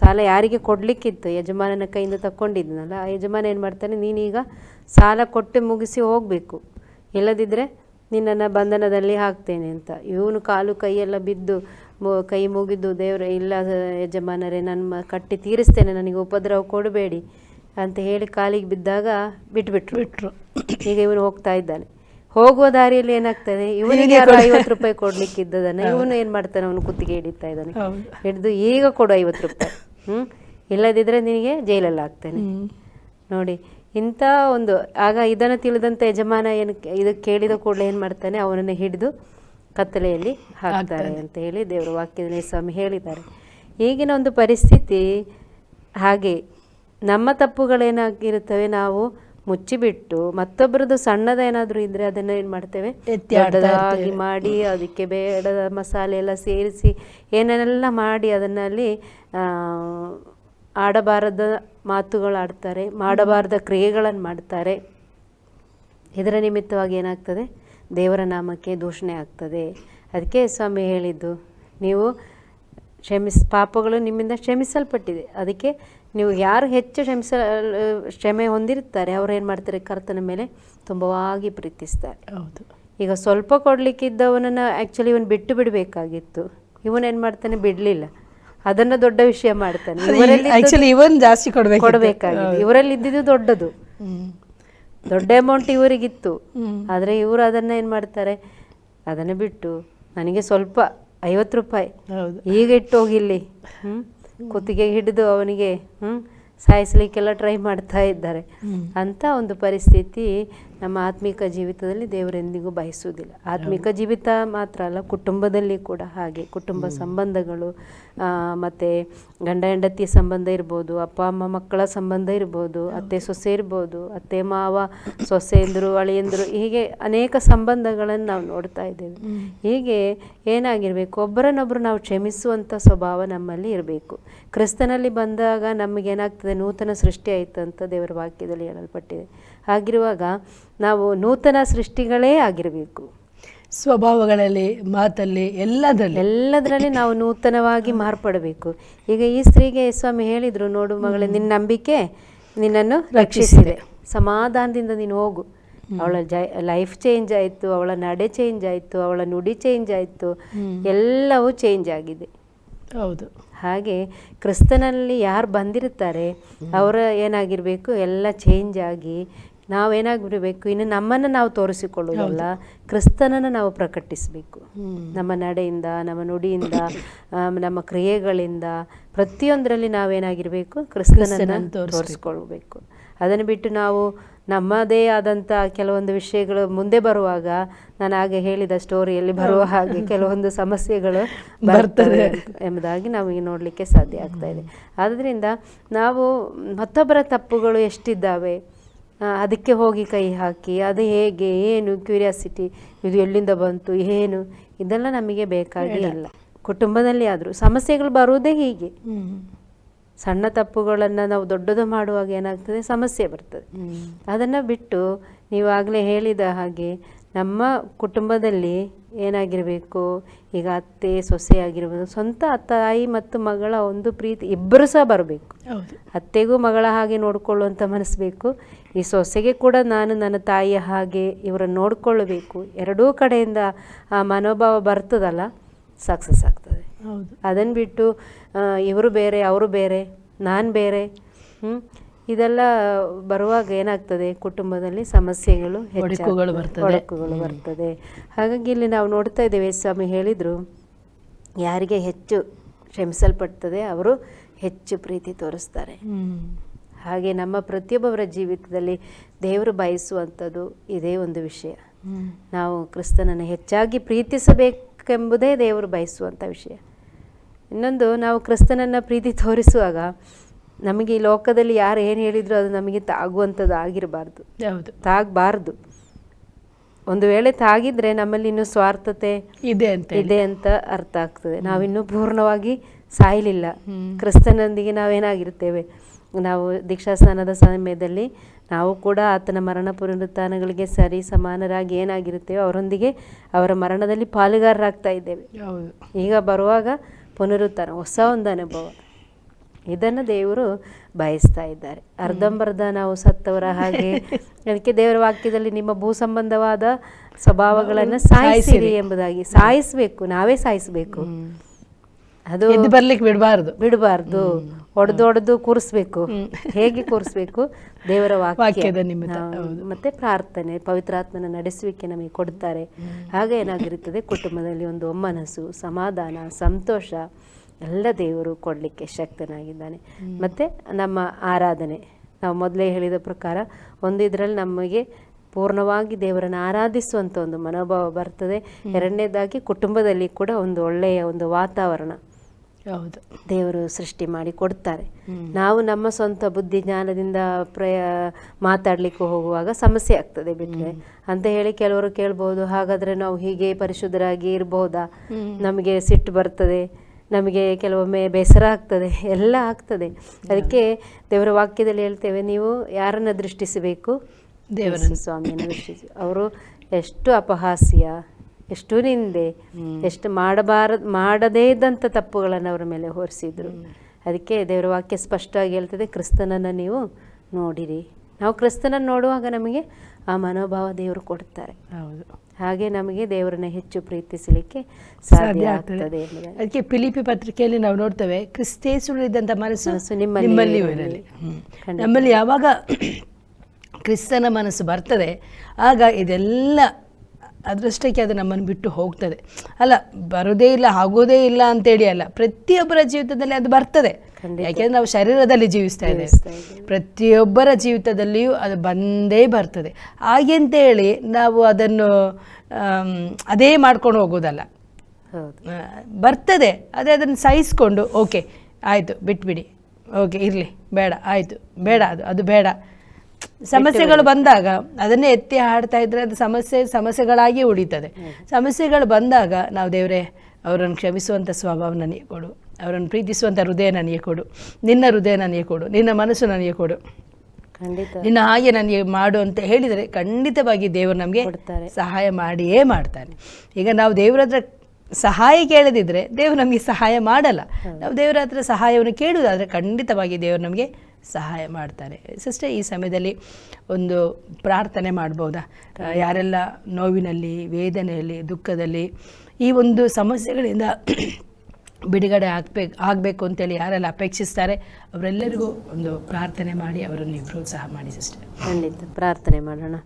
ಸಾಲ ಯಾರಿಗೆ ಕೊಡಲಿಕ್ಕಿತ್ತು? ಯಜಮಾನನ ಕೈಯಿಂದ ತಕ್ಕೊಂಡಿದ್ನಲ್ಲ ಆ ಯಜಮಾನ ಏನು ಮಾಡ್ತಾನೆ ನೀನೀಗ ಸಾಲ ಕೊಟ್ಟು ಮುಗಿಸಿ ಹೋಗಬೇಕು. ಇಲ್ಲದಿದ್ದರೆ ನಿನ್ನನ್ನು ಬಂಧನದಲ್ಲಿ ಹಾಕ್ತೇನೆ ಅಂತ. ಇವನು ಕಾಲು ಕೈಯೆಲ್ಲ ಬಿದ್ದು ಕೈ ಮುಗಿದು ದೇವರ ಇಲ್ಲ ಯಜಮಾನರೇ ನನ್ನ ಕಟ್ಟಿ ತೀರಿಸ್ತೇನೆ ನನಗೆ ಉಪದ್ರವ ಕೊಡಬೇಡಿ ಅಂತ ಹೇಳಿ ಕಾಲಿಗೆ ಬಿದ್ದಾಗ ಬಿಟ್ಬಿಟ್ರು. ಬಿಟ್ರು. ಈಗ ಇವನು ಹೋಗ್ತಾ ಇದ್ದಾನೆ. ಹೋಗುವ ದಾರಿಯಲ್ಲಿ ಏನಾಗ್ತದೆ? ಇವನಿಗೆ ಯಾರೋ ಐವತ್ತು ರೂಪಾಯಿ ಕೊಡ್ಲಿಕ್ಕೆ ಇದ್ದದನ್ನ? ಇವನು ಏನು ಮಾಡ್ತಾನೆ? ಅವನು ಕುತ್ತಿಗೆ ಹಿಡಿತಾ ಇದ್ದಾನೆ. ಹಿಡಿದು ಈಗ ಕೊಡು ಐವತ್ತು ರೂಪಾಯಿ. ಹ್ಞೂ ಇಲ್ಲದಿದ್ದರೆ ನಿನಗೆ ಜೈಲಲ್ಲಿ ಹಾಕ್ತೇನೆ ನೋಡಿ ಇಂಥ ಒಂದು ಆಗ ಇದನ್ನು ತಿಳಿದಂಥ ಯಜಮಾನ ಏನು ಇದು ಕೇಳಿದ ಕೂಡಲೇ ಏನು ಮಾಡ್ತಾನೆ ಅವನನ್ನು ಹಿಡಿದು ಕತ್ತಲೆಯಲ್ಲಿ ಹಾಕ್ತಾರೆ ಅಂತ ಹೇಳಿ ದೇವರ ವಾಕ್ಯದಲ್ಲಿ ಸ್ವಾಮಿ ಹೇಳಿದ್ದಾರೆ. ಈಗಿನ ಒಂದು ಪರಿಸ್ಥಿತಿ ಹಾಗೆ ನಮ್ಮ ತಪ್ಪುಗಳೇನಾಗಿರುತ್ತವೆ ನಾವು ಮುಚ್ಚಿಬಿಟ್ಟು ಮತ್ತೊಬ್ಬರದ್ದು ಸಣ್ಣದೇನಾದರೂ ಇದ್ರೆ ಅದನ್ನ ಏನು ಮಾಡ್ತೇವೆ? ದೊಡ್ಡದಾಗಿ ಮಾಡಿ ಅದಕ್ಕೆ ಬೇಡದ ಮಸಾಲೆ ಎಲ್ಲ ಸೇರಿಸಿ ಏನೇನೆಲ್ಲ ಮಾಡಿ ಅದನ್ನಲ್ಲಿ ಆಡಬಾರದ ಮಾತುಗಳು ಆಡ್ತಾರೆ ಮಾಡಬಾರದ ಕ್ರಿಯೆಗಳನ್ನು ಮಾಡ್ತಾರೆ. ಇದರ ನಿಮಿತ್ತವಾಗಿ ಏನಾಗ್ತದೆ? ದೇವರ ನಾಮಕ್ಕೆ ದೂಷಣೆ ಆಗ್ತದೆ. ಅದಕ್ಕೆ ಸ್ವಾಮಿ ಹೇಳಿದ್ದು ನೀವು ಕ್ಷಮಿಸ್ ಪಾಪಗಳು ನಿಮ್ಮಿಂದ ಕ್ಷಮಿಸಲ್ಪಟ್ಟಿದೆ. ಅದಕ್ಕೆ ನೀವು ಯಾರು ಹೆಚ್ಚು ಕ್ಷಮಿಸ ಕ್ಷಮೆ ಹೊಂದಿರ್ತಾರೆ ಅವ್ರು ಏನು ಮಾಡ್ತಾರೆ? ಕರ್ತನ ಮೇಲೆ ತುಂಬವಾಗಿ ಪ್ರೀತಿಸ್ತಾರೆ. ಹೌದು. ಈಗ ಸ್ವಲ್ಪ ಕೊಡಲಿಕ್ಕಿದ್ದವನನ್ನು ಆ್ಯಕ್ಚುಲಿ ಇವನು ಬಿಟ್ಟು ಬಿಡಬೇಕಾಗಿತ್ತು. ಇವನೇನು ಮಾಡ್ತಾನೆ? ಬಿಡಲಿಲ್ಲ. ಅದನ್ನ ದೊಡ್ಡ ವಿಷಯ ಮಾಡ್ತಾನೆ. ಇವರಲ್ಲಿ ಆಕ್ಚುಲಿ ಇವನ್ ಜಾಸ್ತಿ ಕೊಡ್ಬೇಕು ಕೊಡಬೇಕಾಗಿದೆ. ಇವರಲ್ಲಿ ಇದ್ದಿದ್ದು ದೊಡ್ಡದು. ದೊಡ್ಡ ಅಮೌಂಟ್ ಇವರಿಗಿತ್ತು. ಆದ್ರೆ ಇವರು ಅದನ್ನ ಏನು ಮಾಡ್ತಾರೆ? ಅದನ್ನ ಬಿಟ್ಟು ನನಗೆ ಸ್ವಲ್ಪ ಐವತ್ತು ರೂಪಾಯಿ. ಈಗ ಇಟ್ಟು ಹೋಗಿಲ್ಲಿ ಹ್ಮ್ ಕುತ್ತಿಗೆ ಹಿಡಿದು ಅವನಿಗೆ ಹ್ಮ್ ಸಾಯಿಸ್ಲಿಕ್ಕೆಲ್ಲ ಟ್ರೈ ಮಾಡ್ತಾ ಇದ್ದಾರೆ. ಅಂತ ಒಂದು ಪರಿಸ್ಥಿತಿ ನಮ್ಮ ಆತ್ಮಿಕ ಜೀವಿತದಲ್ಲಿ ದೇವರೆಂದಿಗೂ ಬಯಸುವುದಿಲ್ಲ. ಆತ್ಮಿಕ ಜೀವಿತ ಮಾತ್ರ ಅಲ್ಲ ಕುಟುಂಬದಲ್ಲಿ ಕೂಡ ಹಾಗೆ. ಕುಟುಂಬ ಸಂಬಂಧಗಳು ಮತ್ತು ಗಂಡ ಹೆಂಡತಿ ಸಂಬಂಧ ಇರ್ಬೋದು ಅಪ್ಪ ಅಮ್ಮ ಮಕ್ಕಳ ಸಂಬಂಧ ಇರ್ಬೋದು ಅತ್ತೆ ಸೊಸೆ ಇರ್ಬೋದು ಅತ್ತೆ ಮಾವ ಸೊಸೆಯಂದರು ಅಳಿಯಂದರು ಹೀಗೆ ಅನೇಕ ಸಂಬಂಧಗಳನ್ನು ನಾವು ನೋಡ್ತಾ ಇದ್ದೇವೆ. ಹೀಗೆ ಏನಾಗಿರಬೇಕು? ಒಬ್ಬರನ್ನೊಬ್ಬರು ನಾವು ಕ್ಷಮಿಸುವಂಥ ಸ್ವಭಾವ ನಮ್ಮಲ್ಲಿ ಇರಬೇಕು. ಕ್ರಿಸ್ತನಲ್ಲಿ ಬಂದಾಗ ನಮಗೇನಾಗ್ತದೆ ನೂತನ ಸೃಷ್ಟಿ ಆಯಿತು ಅಂತ ದೇವರ ವಾಕ್ಯದಲ್ಲಿ ಹೇಳಲ್ಪಟ್ಟಿದೆ. ಹಾಗಿರುವಾಗ ನಾವು ನೂತನ ಸೃಷ್ಟಿಗಳೇ ಆಗಿರಬೇಕು. ಸ್ವಭಾವಗಳಲ್ಲಿ ಮಾತಲ್ಲಿ ಎಲ್ಲದರಲ್ಲಿ. ಎಲ್ಲದರಲ್ಲಿ ನಾವು ನೂತನವಾಗಿ ಮಾರ್ಪಡಬೇಕು. ಈಗ ಈ ಸ್ತ್ರೀಗೆ ಸ್ವಾಮಿ ಹೇಳಿದರು ನೋಡು ಮಗಳೇ ನಿನ್ನ ನಂಬಿಕೆ ನಿನ್ನನ್ನು ರಕ್ಷಿಸಿದೆ. ಸಮಾಧಾನದಿಂದ ನೀನು ಹೋಗು. ಅವಳ ಜೈ ಲೈಫ್ ಚೇಂಜ್ ಆಯಿತು ಅವಳ ನಡೆ ಚೇಂಜ್ ಆಯಿತು ಅವಳ ನುಡಿ ಚೇಂಜ್ ಆಯಿತು ಎಲ್ಲವೂ ಚೇಂಜ್ ಆಗಿದೆ. ಹೌದು. ಹಾಗೆ ಕ್ರಿಸ್ತನಲ್ಲಿ ಯಾರು ಬಂದಿರ್ತಾರೆ ಅವರ ಏನಾಗಿರಬೇಕು? ಎಲ್ಲ ಚೇಂಜ್ ಆಗಿ ನಾವೇನಾಗಿರಬೇಕು ಇನ್ನು ನಮ್ಮನ್ನು ನಾವು ತೋರಿಸಿಕೊಳ್ಳೋದಲ್ಲ ಕ್ರಿಸ್ತನನ್ನು ನಾವು ಪ್ರಕಟಿಸಬೇಕು. ನಮ್ಮ ನಡೆಯಿಂದ ನಮ್ಮ ನುಡಿಯಿಂದ ನಮ್ಮ ಕ್ರಿಯೆಗಳಿಂದ ಪ್ರತಿಯೊಂದರಲ್ಲಿ ನಾವೇನಾಗಿರಬೇಕು? ಕ್ರಿಸ್ತನನ್ನು ತೋರಿಸ್ಕೊಳ್ಬೇಕು. ಅದನ್ನು ಬಿಟ್ಟು ನಾವು ನಮ್ಮದೇ ಆದಂಥ ಕೆಲವೊಂದು ವಿಷಯಗಳು ಮುಂದೆ ಬರುವಾಗ ನಾನು ಹಾಗೆ ಹೇಳಿದ ಸ್ಟೋರಿಯಲ್ಲಿ ಬರುವ ಹಾಗೆ ಕೆಲವೊಂದು ಸಮಸ್ಯೆಗಳು ಬರ್ತವೆ ಎಂಬುದಾಗಿ ನಮಗೆ ನೋಡಲಿಕ್ಕೆ ಸಾಧ್ಯ ಆಗ್ತಾ ಇದೆ. ಆದ್ದರಿಂದ ನಾವು ಮತ್ತೊಬ್ಬರ ತಪ್ಪುಗಳು ಎಷ್ಟಿದ್ದಾವೆ? ಅದಕ್ಕೆ ಹೋಗಿ ಕೈ ಹಾಕಿ ಅದು ಹೇಗೆ ಏನು ಕ್ಯೂರಿಯಾಸಿಟಿ ಇದು ಎಲ್ಲಿಂದ ಬಂತು ಏನು ಇದೆಲ್ಲ ನಮಗೆ ಬೇಕಾಗಿಲ್ಲ. ಕುಟುಂಬದಲ್ಲಿ ಆದರೂ ಸಮಸ್ಯೆಗಳು ಬರುವುದೇ ಹೀಗೆ. ಸಣ್ಣ ತಪ್ಪುಗಳನ್ನು ನಾವು ದೊಡ್ಡದು ಮಾಡುವಾಗ ಏನಾಗ್ತದೆ? ಸಮಸ್ಯೆ ಬರ್ತದೆ. ಅದನ್ನು ಬಿಟ್ಟು ನೀವಾಗಲೇ ಹೇಳಿದ ಹಾಗೆ ನಮ್ಮ ಕುಟುಂಬದಲ್ಲಿ ಏನಾಗಿರಬೇಕು? ಈಗ ಅತ್ತೆ ಸೊಸೆ ಆಗಿರ್ಬೋದು ಸ್ವಂತ ತಾಯಿ ಮತ್ತು ಮಗಳ ಒಂದು ಪ್ರೀತಿ ಇಬ್ಬರು ಸಹ ಬರಬೇಕು. ಅತ್ತೆಗೂ ಮಗಳ ಹಾಗೆ ನೋಡಿಕೊಳ್ಳುವಂಥ ಮನಸ್ಸು ಬೇಕು ಈ ಸೊಸೆಗೆ ಕೂಡ ನಾನು ನನ್ನ ತಾಯಿಯ ಹಾಗೆ ಇವರನ್ನು ನೋಡಿಕೊಳ್ಳಬೇಕು. ಎರಡೂ ಕಡೆಯಿಂದ ಆ ಮನೋಭಾವ ಬರ್ತದಲ್ಲ ಸಕ್ಸಸ್ ಆಗ್ತದೆ. ಅದನ್ನು ಬಿಟ್ಟು ಇವರು ಬೇರೆ ಅವರು ಬೇರೆ ನಾನು ಬೇರೆ ಹ್ಞೂ ಇದೆಲ್ಲ ಬರುವಾಗ ಏನಾಗ್ತದೆ? ಕುಟುಂಬದಲ್ಲಿ ಸಮಸ್ಯೆಗಳು ಒಡಕುಗಳು. ಬರ್ತದೆ. ಒಡಕುಗಳು ಬರ್ತದೆ. ಹಾಗಾಗಿ ಇಲ್ಲಿ ನಾವು ನೋಡ್ತಾ ಇದ್ದೇವೆ ಸ್ವಾಮಿ ಹೇಳಿದರು ಯಾರಿಗೆ ಹೆಚ್ಚು ಶ್ರಮಿಸಲ್ಪಡ್ತದೆ ಅವರು ಹೆಚ್ಚು ಪ್ರೀತಿ ತೋರಿಸ್ತಾರೆ. ಹಾಗೆ ನಮ್ಮ ಪ್ರತಿಯೊಬ್ಬರ ಜೀವಿತದಲ್ಲಿ ದೇವರು ಬಯಸುವಂಥದ್ದು ಇದೇ ಒಂದು ವಿಷಯ. ನಾವು ಕ್ರಿಸ್ತನನ್ನು ಹೆಚ್ಚಾಗಿ ಪ್ರೀತಿಸಬೇಕೆಂಬುದೇ ದೇವರು ಬಯಸುವಂಥ ವಿಷಯ. ಇನ್ನೊಂದು ನಾವು ಕ್ರಿಸ್ತನನ್ನು ಪ್ರೀತಿ ತೋರಿಸುವಾಗ ನಮಗೆ ಈ ಲೋಕದಲ್ಲಿ ಯಾರು ಏನು ಹೇಳಿದ್ರು ಅದು ನಮಗೆ ತಾಗುವಂಥದ್ದು ಆಗಿರಬಾರ್ದು. ಹೌದು. ತಾಗಬಾರ್ದು. ಒಂದು ವೇಳೆ ತಾಗಿದ್ರೆ ನಮ್ಮಲ್ಲಿ ಇನ್ನೂ ಸ್ವಾರ್ಥತೆ ಇದೆ ಅಂತ. ಇದೆ ಅಂತ ಅರ್ಥ ಆಗ್ತದೆ. ನಾವಿನ್ನೂ ಪೂರ್ಣವಾಗಿ ಸಾಯಲಿಲ್ಲ. ಕ್ರಿಸ್ತನೊಂದಿಗೆ ನಾವೇನಾಗಿರ್ತೇವೆ ನಾವು ದೀಕ್ಷಾಸ್ನಾನದ ಸಮಯದಲ್ಲಿ ನಾವು ಕೂಡ ಆತನ ಮರಣ ಪುನರುತ್ಥಾನಗಳಿಗೆ ಸರಿ ಸಮಾನರಾಗಿ ಏನಾಗಿರುತ್ತೇವೆ ಅವರೊಂದಿಗೆ ಅವರ ಮರಣದಲ್ಲಿ ಪಾಲುಗಾರರಾಗ್ತಾ ಇದ್ದೇವೆ. ಈಗ ಬರುವಾಗ ಪುನರುತ್ಥಾನ ಹೊಸ ಒಂದು ಅನುಭವ. ಇದನ್ನು ದೇವರು ಬಯಸ್ತಾ ಇದ್ದಾರೆ. ಅರ್ಧಂಬರ್ಧ ನಾವು ಸತ್ತವರ ಹಾಗೆ. ಅದಕ್ಕೆ ದೇವರ ವಾಕ್ಯದಲ್ಲಿ ನಿಮ್ಮ ಭೂ ಸಂಬಂಧವಾದ ಸ್ವಭಾವಗಳನ್ನು ಸಾಯಿಸಿರಿ. ಎಂಬುದಾಗಿ. ಸಾಯಿಸಬೇಕು ನಾವೇ ಸಾಯಿಸಬೇಕು. ಅದು ಬರ್ಲಿಕ್ಕೆ ಬಿಡಬಾರ್ದು. ಬಿಡಬಾರ್ದು. ಒಡೆದು ಒಡೆದು ಕೂರಿಸ್ಬೇಕು. ಹೇಗೆ ಕೂರಿಸ್ಬೇಕು? ದೇವರ ವಾಕ್ಯ. ವಾಕ್ಯದ ಮತ್ತೆ ಪ್ರಾರ್ಥನೆ ಪವಿತ್ರಾತ್ಮನ ನಡೆಸುವಿಕೆ ನಮಗೆ ಕೊಡ್ತಾರೆ. ಹಾಗೆ ಏನಾಗಿರುತ್ತದೆ? ಕುಟುಂಬದಲ್ಲಿ ಒಂದು ಒಮ್ಮನಸ್ಸು ಸಮಾಧಾನ ಸಂತೋಷ ಎಲ್ಲ ದೇವರು ಕೊಡಲಿಕ್ಕೆ ಶಕ್ತನಾಗಿದ್ದಾನೆ. ಮತ್ತೆ ನಮ್ಮ ಆರಾಧನೆ ನಾವು ಮೊದಲೇ ಹೇಳಿದ ಪ್ರಕಾರ ಒಂದು ಇದರಲ್ಲಿ ನಮಗೆ ಪೂರ್ಣವಾಗಿ ದೇವರನ್ನು ಆರಾಧಿಸುವಂಥ ಒಂದು ಮನೋಭಾವ ಬರ್ತದೆ. ಎರಡನೇದಾಗಿ ಕುಟುಂಬದಲ್ಲಿ ಕೂಡ ಒಂದು ಒಳ್ಳೆಯ ಒಂದು ವಾತಾವರಣ ಹೌದು. ದೇವರು ಸೃಷ್ಟಿ ಮಾಡಿ ಕೊಡ್ತಾರೆ. ನಾವು ನಮ್ಮ ಸ್ವಂತ ಬುದ್ಧಿ ಜ್ಞಾನದಿಂದ ಪ್ರಯ ಮಾತಾಡಲಿಕ್ಕೆ ಹೋಗುವಾಗ ಸಮಸ್ಯೆ ಆಗ್ತದೆ ಬಿಟ್ಟರೆ ಅಂತ ಹೇಳಿ ಕೆಲವರು ಕೇಳ್ಬೋದು ಹಾಗಾದ್ರೆ ನಾವು ಹೀಗೆ ಪರಿಶುದ್ಧರಾಗಿ ಇರ್ಬೋದಾ? ನಮಗೆ ಸಿಟ್ಟು ಬರ್ತದೆ. ನಮಗೆ ಕೆಲವೊಮ್ಮೆ ಬೇಸರ ಆಗ್ತದೆ ಎಲ್ಲ ಆಗ್ತದೆ. ಅದಕ್ಕೆ ದೇವರ ವಾಕ್ಯದಲ್ಲಿ ಹೇಳ್ತೇವೆ ನೀವು ಯಾರನ್ನು ದೃಷ್ಟಿಸಬೇಕು? ದೇವರ ಸ್ವಾಮಿಯನ್ನು ದೃಷ್ಟಿಸಿ. ಅವರು ಎಷ್ಟು ಅಪಹಾಸ್ಯ ಎಷ್ಟು ನಿಂದೆ ಎಷ್ಟು ಮಾಡಬಾರ ಮಾಡದೇ ಇದ್ದಂಥ ತಪ್ಪುಗಳನ್ನು ಅವರ ಮೇಲೆ ಹೊರಿಸಿದ್ರು. ಅದಕ್ಕೆ ದೇವರ ವಾಕ್ಯ ಸ್ಪಷ್ಟವಾಗಿ ಹೇಳ್ತದೆ ಕ್ರಿಸ್ತನನ್ನು ನೀವು ನೋಡಿರಿ. ನಾವು ಕ್ರಿಸ್ತನನ್ನು ನೋಡುವಾಗ ನಮಗೆ ಆ ಮನೋಭಾವ ದೇವರು ಕೊಡ್ತಾರೆ. ಹೌದು. ಹಾಗೆ ನಮಗೆ ದೇವರನ್ನ ಹೆಚ್ಚು ಪ್ರೀತಿಸಲಿಕ್ಕೆ ಸಾಧ್ಯ ಆಗ್ತದೆ. ಅದಕ್ಕೆ ಪಿಲಿಪಿ ಪತ್ರಿಕೆಯಲ್ಲಿ ನಾವು ನೋಡ್ತೇವೆ ಕ್ರಿಸ್ತೇಸುಳಿದಂಥ ಮನಸ್ಸು ಮನಸ್ಸು ನಿಮ್ಮಲ್ಲಿ. ನಮ್ಮಲ್ಲಿ ಯಾವಾಗ ಕ್ರಿಸ್ತನ ಮನಸ್ಸು ಬರ್ತದೆ ಆಗ ಇದೆಲ್ಲ ಅದೃಷ್ಟಕ್ಕೆ ಅದು ನಮ್ಮನ್ನು ಬಿಟ್ಟು ಹೋಗ್ತದೆ. ಅಲ್ಲ ಬರೋದೇ ಇಲ್ಲ ಆಗೋದೇ ಇಲ್ಲ ಅಂತೇಳಿ ಅಲ್ಲ ಪ್ರತಿಯೊಬ್ಬರ ಜೀವಿತದಲ್ಲಿ ಅದು ಬರ್ತದೆ. ಯಾಕೆಂದ್ರೆ ನಾವು ಶರೀರದಲ್ಲಿ ಜೀವಿಸ್ತಾ ಇದ್ದೇವೆ. ಪ್ರತಿಯೊಬ್ಬರ ಜೀವಿತದಲ್ಲಿಯೂ ಅದು ಬಂದೇ ಬರ್ತದೆ. ಹಾಗೆಂತೇಳಿ ನಾವು ಅದನ್ನು ಅದೇ ಮಾಡ್ಕೊಂಡು ಹೋಗೋದಲ್ಲ. ಬರ್ತದೆ ಅದೇ ಅದನ್ನು ಸಹಿಸ್ಕೊಂಡು ಓಕೆ ಆಯಿತು ಬಿಟ್ಬಿಡಿ. ಓಕೆ ಇರಲಿ ಬೇಡ ಆಯಿತು ಬೇಡ ಅದು ಅದು ಬೇಡ. ಸಮಸ್ಯೆಗಳು ಬಂದಾಗ ಅದನ್ನೇ ಎತ್ತಿ ಹಾಡ್ತಾ ಇದ್ರೆ ಅದು ಸಮಸ್ಯೆ ಸಮಸ್ಯೆಗಳಾಗಿ ಉಳಿತದೆ. ಸಮಸ್ಯೆಗಳು ಬಂದಾಗ ನಾವು ದೇವರೇ ಅವರನ್ನು ಕ್ಷಮಿಸುವಂಥ ಸ್ವಭಾವ ನನಗೆ ಕೊಡು. ಅವರನ್ನು ಪ್ರೀತಿಸುವಂಥ ಹೃದಯ ನನಗೆ ಕೊಡು. ನಿನ್ನ ಹೃದಯ ನನಗೆ ಕೊಡು. ನಿನ್ನ ಮನಸ್ಸು ನನಗೆ ಕೊಡು. ಖಂಡಿತ. ನಿನ್ನ ಹಾಗೆ ನನಗೆ ಮಾಡು ಅಂತ ಹೇಳಿದರೆ ಖಂಡಿತವಾಗಿ ದೇವರು ನಮಗೆ. ಸಹಾಯ ಮಾಡಿಯೇ ಮಾಡ್ತಾನೆ. ಈಗ ನಾವು ದೇವರ ಹತ್ರ ಸಹಾಯ ಕೇಳದಿದ್ದರೆ ದೇವರು ನಮಗೆ ಸಹಾಯ ಮಾಡಲ್ಲ. ನಾವು ದೇವರ ಹತ್ರ ಸಹಾಯವನ್ನು ಕೇಳುವುದಾದರೆ ಖಂಡಿತವಾಗಿ ದೇವರು ನಮಗೆ ಸಹಾಯ ಮಾಡ್ತಾರೆ. ಸಿಸ್ಟರ್ ಈ ಸಮಯದಲ್ಲಿ ಒಂದು ಪ್ರಾರ್ಥನೆ ಮಾಡ್ಬೋದಾ? ಯಾರೆಲ್ಲ ನೋವಿನಲ್ಲಿ ವೇದನೆಯಲ್ಲಿ ದುಃಖದಲ್ಲಿ ಈ ಒಂದು ಸಮಸ್ಯೆಗಳಿಂದ ಬಿಡುಗಡೆ ಆಗ್ಬೇಕು, ಆಗಬೇಕು ಅಂತೇಳಿ ಯಾರೆಲ್ಲ ಅಪೇಕ್ಷಿಸ್ತಾರೆ, ಅವರೆಲ್ಲರಿಗೂ ಒಂದು ಪ್ರಾರ್ಥನೆ ಮಾಡಿ ಅವರನ್ನು ಪ್ರೋತ್ಸಾಹ ಮಾಡಿ ಸಿಸ್ಟರ್. ಖಂಡಿತ ಪ್ರಾರ್ಥನೆ ಮಾಡೋಣ.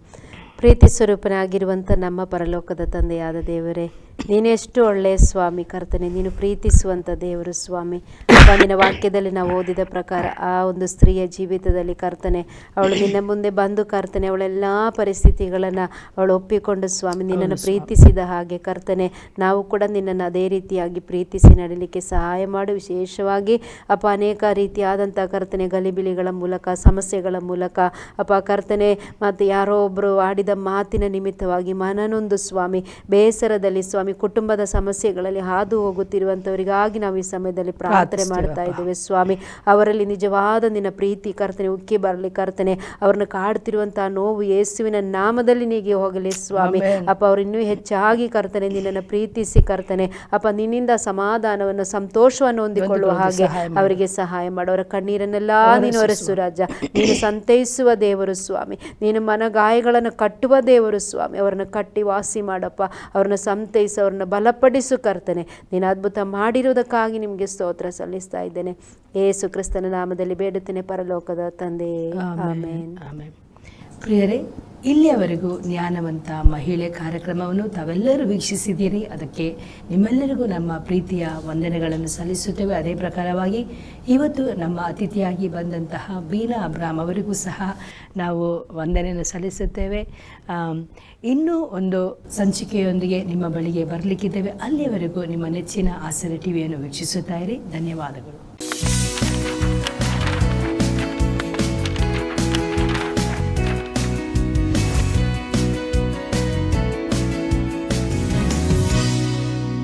ಪ್ರೀತಿ ಸ್ವರೂಪನಾಗಿರುವಂಥ ನಮ್ಮ ಪರಲೋಕದ ತಂದೆಯಾದ ದೇವರೇ ನೀನೆಷ್ಟು ಒಳ್ಳೆಯ ಸ್ವಾಮಿ ಕರ್ತನೆ ನೀನು ಪ್ರೀತಿಸುವಂಥ ದೇವರು ಸ್ವಾಮಿ. ಅಪ್ಪ ನಿನ್ನ ವಾಕ್ಯದಲ್ಲಿ ನಾವು ಓದಿದ ಪ್ರಕಾರ ಆ ಒಂದು ಸ್ತ್ರೀಯ ಜೀವಿತದಲ್ಲಿ ಕರ್ತನೆ ಅವಳು ನಿನ್ನ ಮುಂದೆ ಬಂದು ಕರ್ತನೆ ಅವಳೆಲ್ಲ ಪರಿಸ್ಥಿತಿಗಳನ್ನು ಅವಳು ಒಪ್ಪಿಕೊಂಡು ಸ್ವಾಮಿ ನಿನ್ನನ್ನು ಪ್ರೀತಿಸಿದ ಹಾಗೆ ಕರ್ತನೆ ನಾವು ಕೂಡ ನಿನ್ನನ್ನು ಅದೇ ರೀತಿಯಾಗಿ ಪ್ರೀತಿಸಿ ನಡೀಲಿಕ್ಕೆ ಸಹಾಯ ಮಾಡು. ವಿಶೇಷವಾಗಿ ಅಪ್ಪ ಅನೇಕ ರೀತಿಯಾದಂಥ ಕರ್ತನೆ ಗಲಿಬಿಲಿಗಳ ಮೂಲಕ ಸಮಸ್ಯೆಗಳ ಮೂಲಕ. ಅಪ್ಪ ಕರ್ತನೆ ಮತ್ತು ಯಾರೋ ಒಬ್ಬರು ಆಡಿದ ಮಾತಿನ ನಿಮಿತ್ತವಾಗಿ ಮನನೊಂದು ಸ್ವಾಮಿ ಬೇಸರದಲ್ಲಿ ಸ್ವಾಮಿ ಕುಟುಂಬದ ಸಮಸ್ಯೆಗಳಲ್ಲಿ ಹಾದು ಹೋಗುತ್ತಿರುವಂತವರಿಗಾಗಿ ನಾವು ಈ ಸಮಯದಲ್ಲಿ ಪ್ರಾರ್ಥನೆ ಮಾಡ್ತಾ ಇದ್ದೇವೆ. ಸ್ವಾಮಿ ಅವರಲ್ಲಿ ನಿಜವಾದ ನಿನ್ನ ಪ್ರೀತಿ ಕರ್ತನೆ ಉಕ್ಕಿ ಬರಲಿ ಕರ್ತನೆ. ಅವರನ್ನು ಕಾಡ್ತಿರುವಂತಹ ನೋವು ಯೇಸುವಿನ ನಾಮದಲ್ಲಿ ನೀಗೆ ಹೋಗಲಿ ಸ್ವಾಮಿ. ಅಪ್ಪ ಅವರು ಇನ್ನೂ ಹೆಚ್ಚಾಗಿ ಕರ್ತನೆ ನಿನ್ನನ್ನು ಪ್ರೀತಿಸಿ ಕರ್ತನೆ. ಅಪ್ಪ ನಿನ್ನಿಂದ ಸಮಾಧಾನವನ್ನು ಸಂತೋಷವನ್ನು ಹೊಂದಿಕೊಳ್ಳುವ ಹಾಗೆ ಅವರಿಗೆ ಸಹಾಯ ಮಾಡು. ಅವರ ಕಣ್ಣೀರನ್ನೆಲ್ಲ ನೀನು ಒರೆಸು ರಾಜ. ನೀನು ಸಂತೈಸುವ ದೇವರು ಸ್ವಾಮಿ. ನೀನು ಮನಗಾಯಗಳನ್ನು ಕಟ್ಟುವ ದೇವರು ಸ್ವಾಮಿ. ಅವರನ್ನು ಕಟ್ಟಿ ವಾಸಿ ಮಾಡಪ್ಪ. ಅವ್ರನ್ನ ಸಂತೈಸು ಅವ್ರನ್ನ ಬಲಪಡಿಸು ಕರ್ತನೆ. ನೀನು ಅದ್ಭುತ ಮಾಡಿರುವುದಕ್ಕಾಗಿ ನಿಮಗೆ ಸ್ತೋತ್ರ ಸಲ್ಲಿಸ್ತಾ ಇದ್ದೇನೆ. ಏಸು ಕ್ರಿಸ್ತನ ನಾಮದಲ್ಲಿ ಬೇಡುತ್ತೇನೆ ಪರಲೋಕದ ತಂದೆ. ಆಮೇನ್. ಪ್ರಿಯರೇ ಇಲ್ಲಿಯವರೆಗೂ ಜ್ಞಾನವಂತ ಮಹಿಳೆ ಕಾರ್ಯಕ್ರಮವನ್ನು ತಾವೆಲ್ಲರೂ ವೀಕ್ಷಿಸಿದ್ದೀರಿ. ಅದಕ್ಕೆ ನಿಮ್ಮೆಲ್ಲರಿಗೂ ನಮ್ಮ ಪ್ರೀತಿಯ ವಂದನೆಗಳನ್ನು ಸಲ್ಲಿಸುತ್ತೇವೆ. ಅದೇ ಪ್ರಕಾರವಾಗಿ ಇವತ್ತು ನಮ್ಮ ಅತಿಥಿಯಾಗಿ ಬಂದಂತಹ ಬೀನಾ ಅಬ್ರಾಮ್ ಅವರಿಗೂ ಸಹ ನಾವು ವಂದನೆಯನ್ನು ಸಲ್ಲಿಸುತ್ತೇವೆ. ಇನ್ನೂ ಒಂದು ಸಂಚಿಕೆಯೊಂದಿಗೆ ನಿಮ್ಮ ಬಳಿಗೆ ಬರಲಿಕ್ಕಿದ್ದೇವೆ. ಅಲ್ಲಿಯವರೆಗೂ ನಿಮ್ಮ ನೆಚ್ಚಿನ ಆಸರೆ ಟಿವಿಯನ್ನು ವೀಕ್ಷಿಸುತ್ತಾ ಇರಿ. ಧನ್ಯವಾದಗಳು.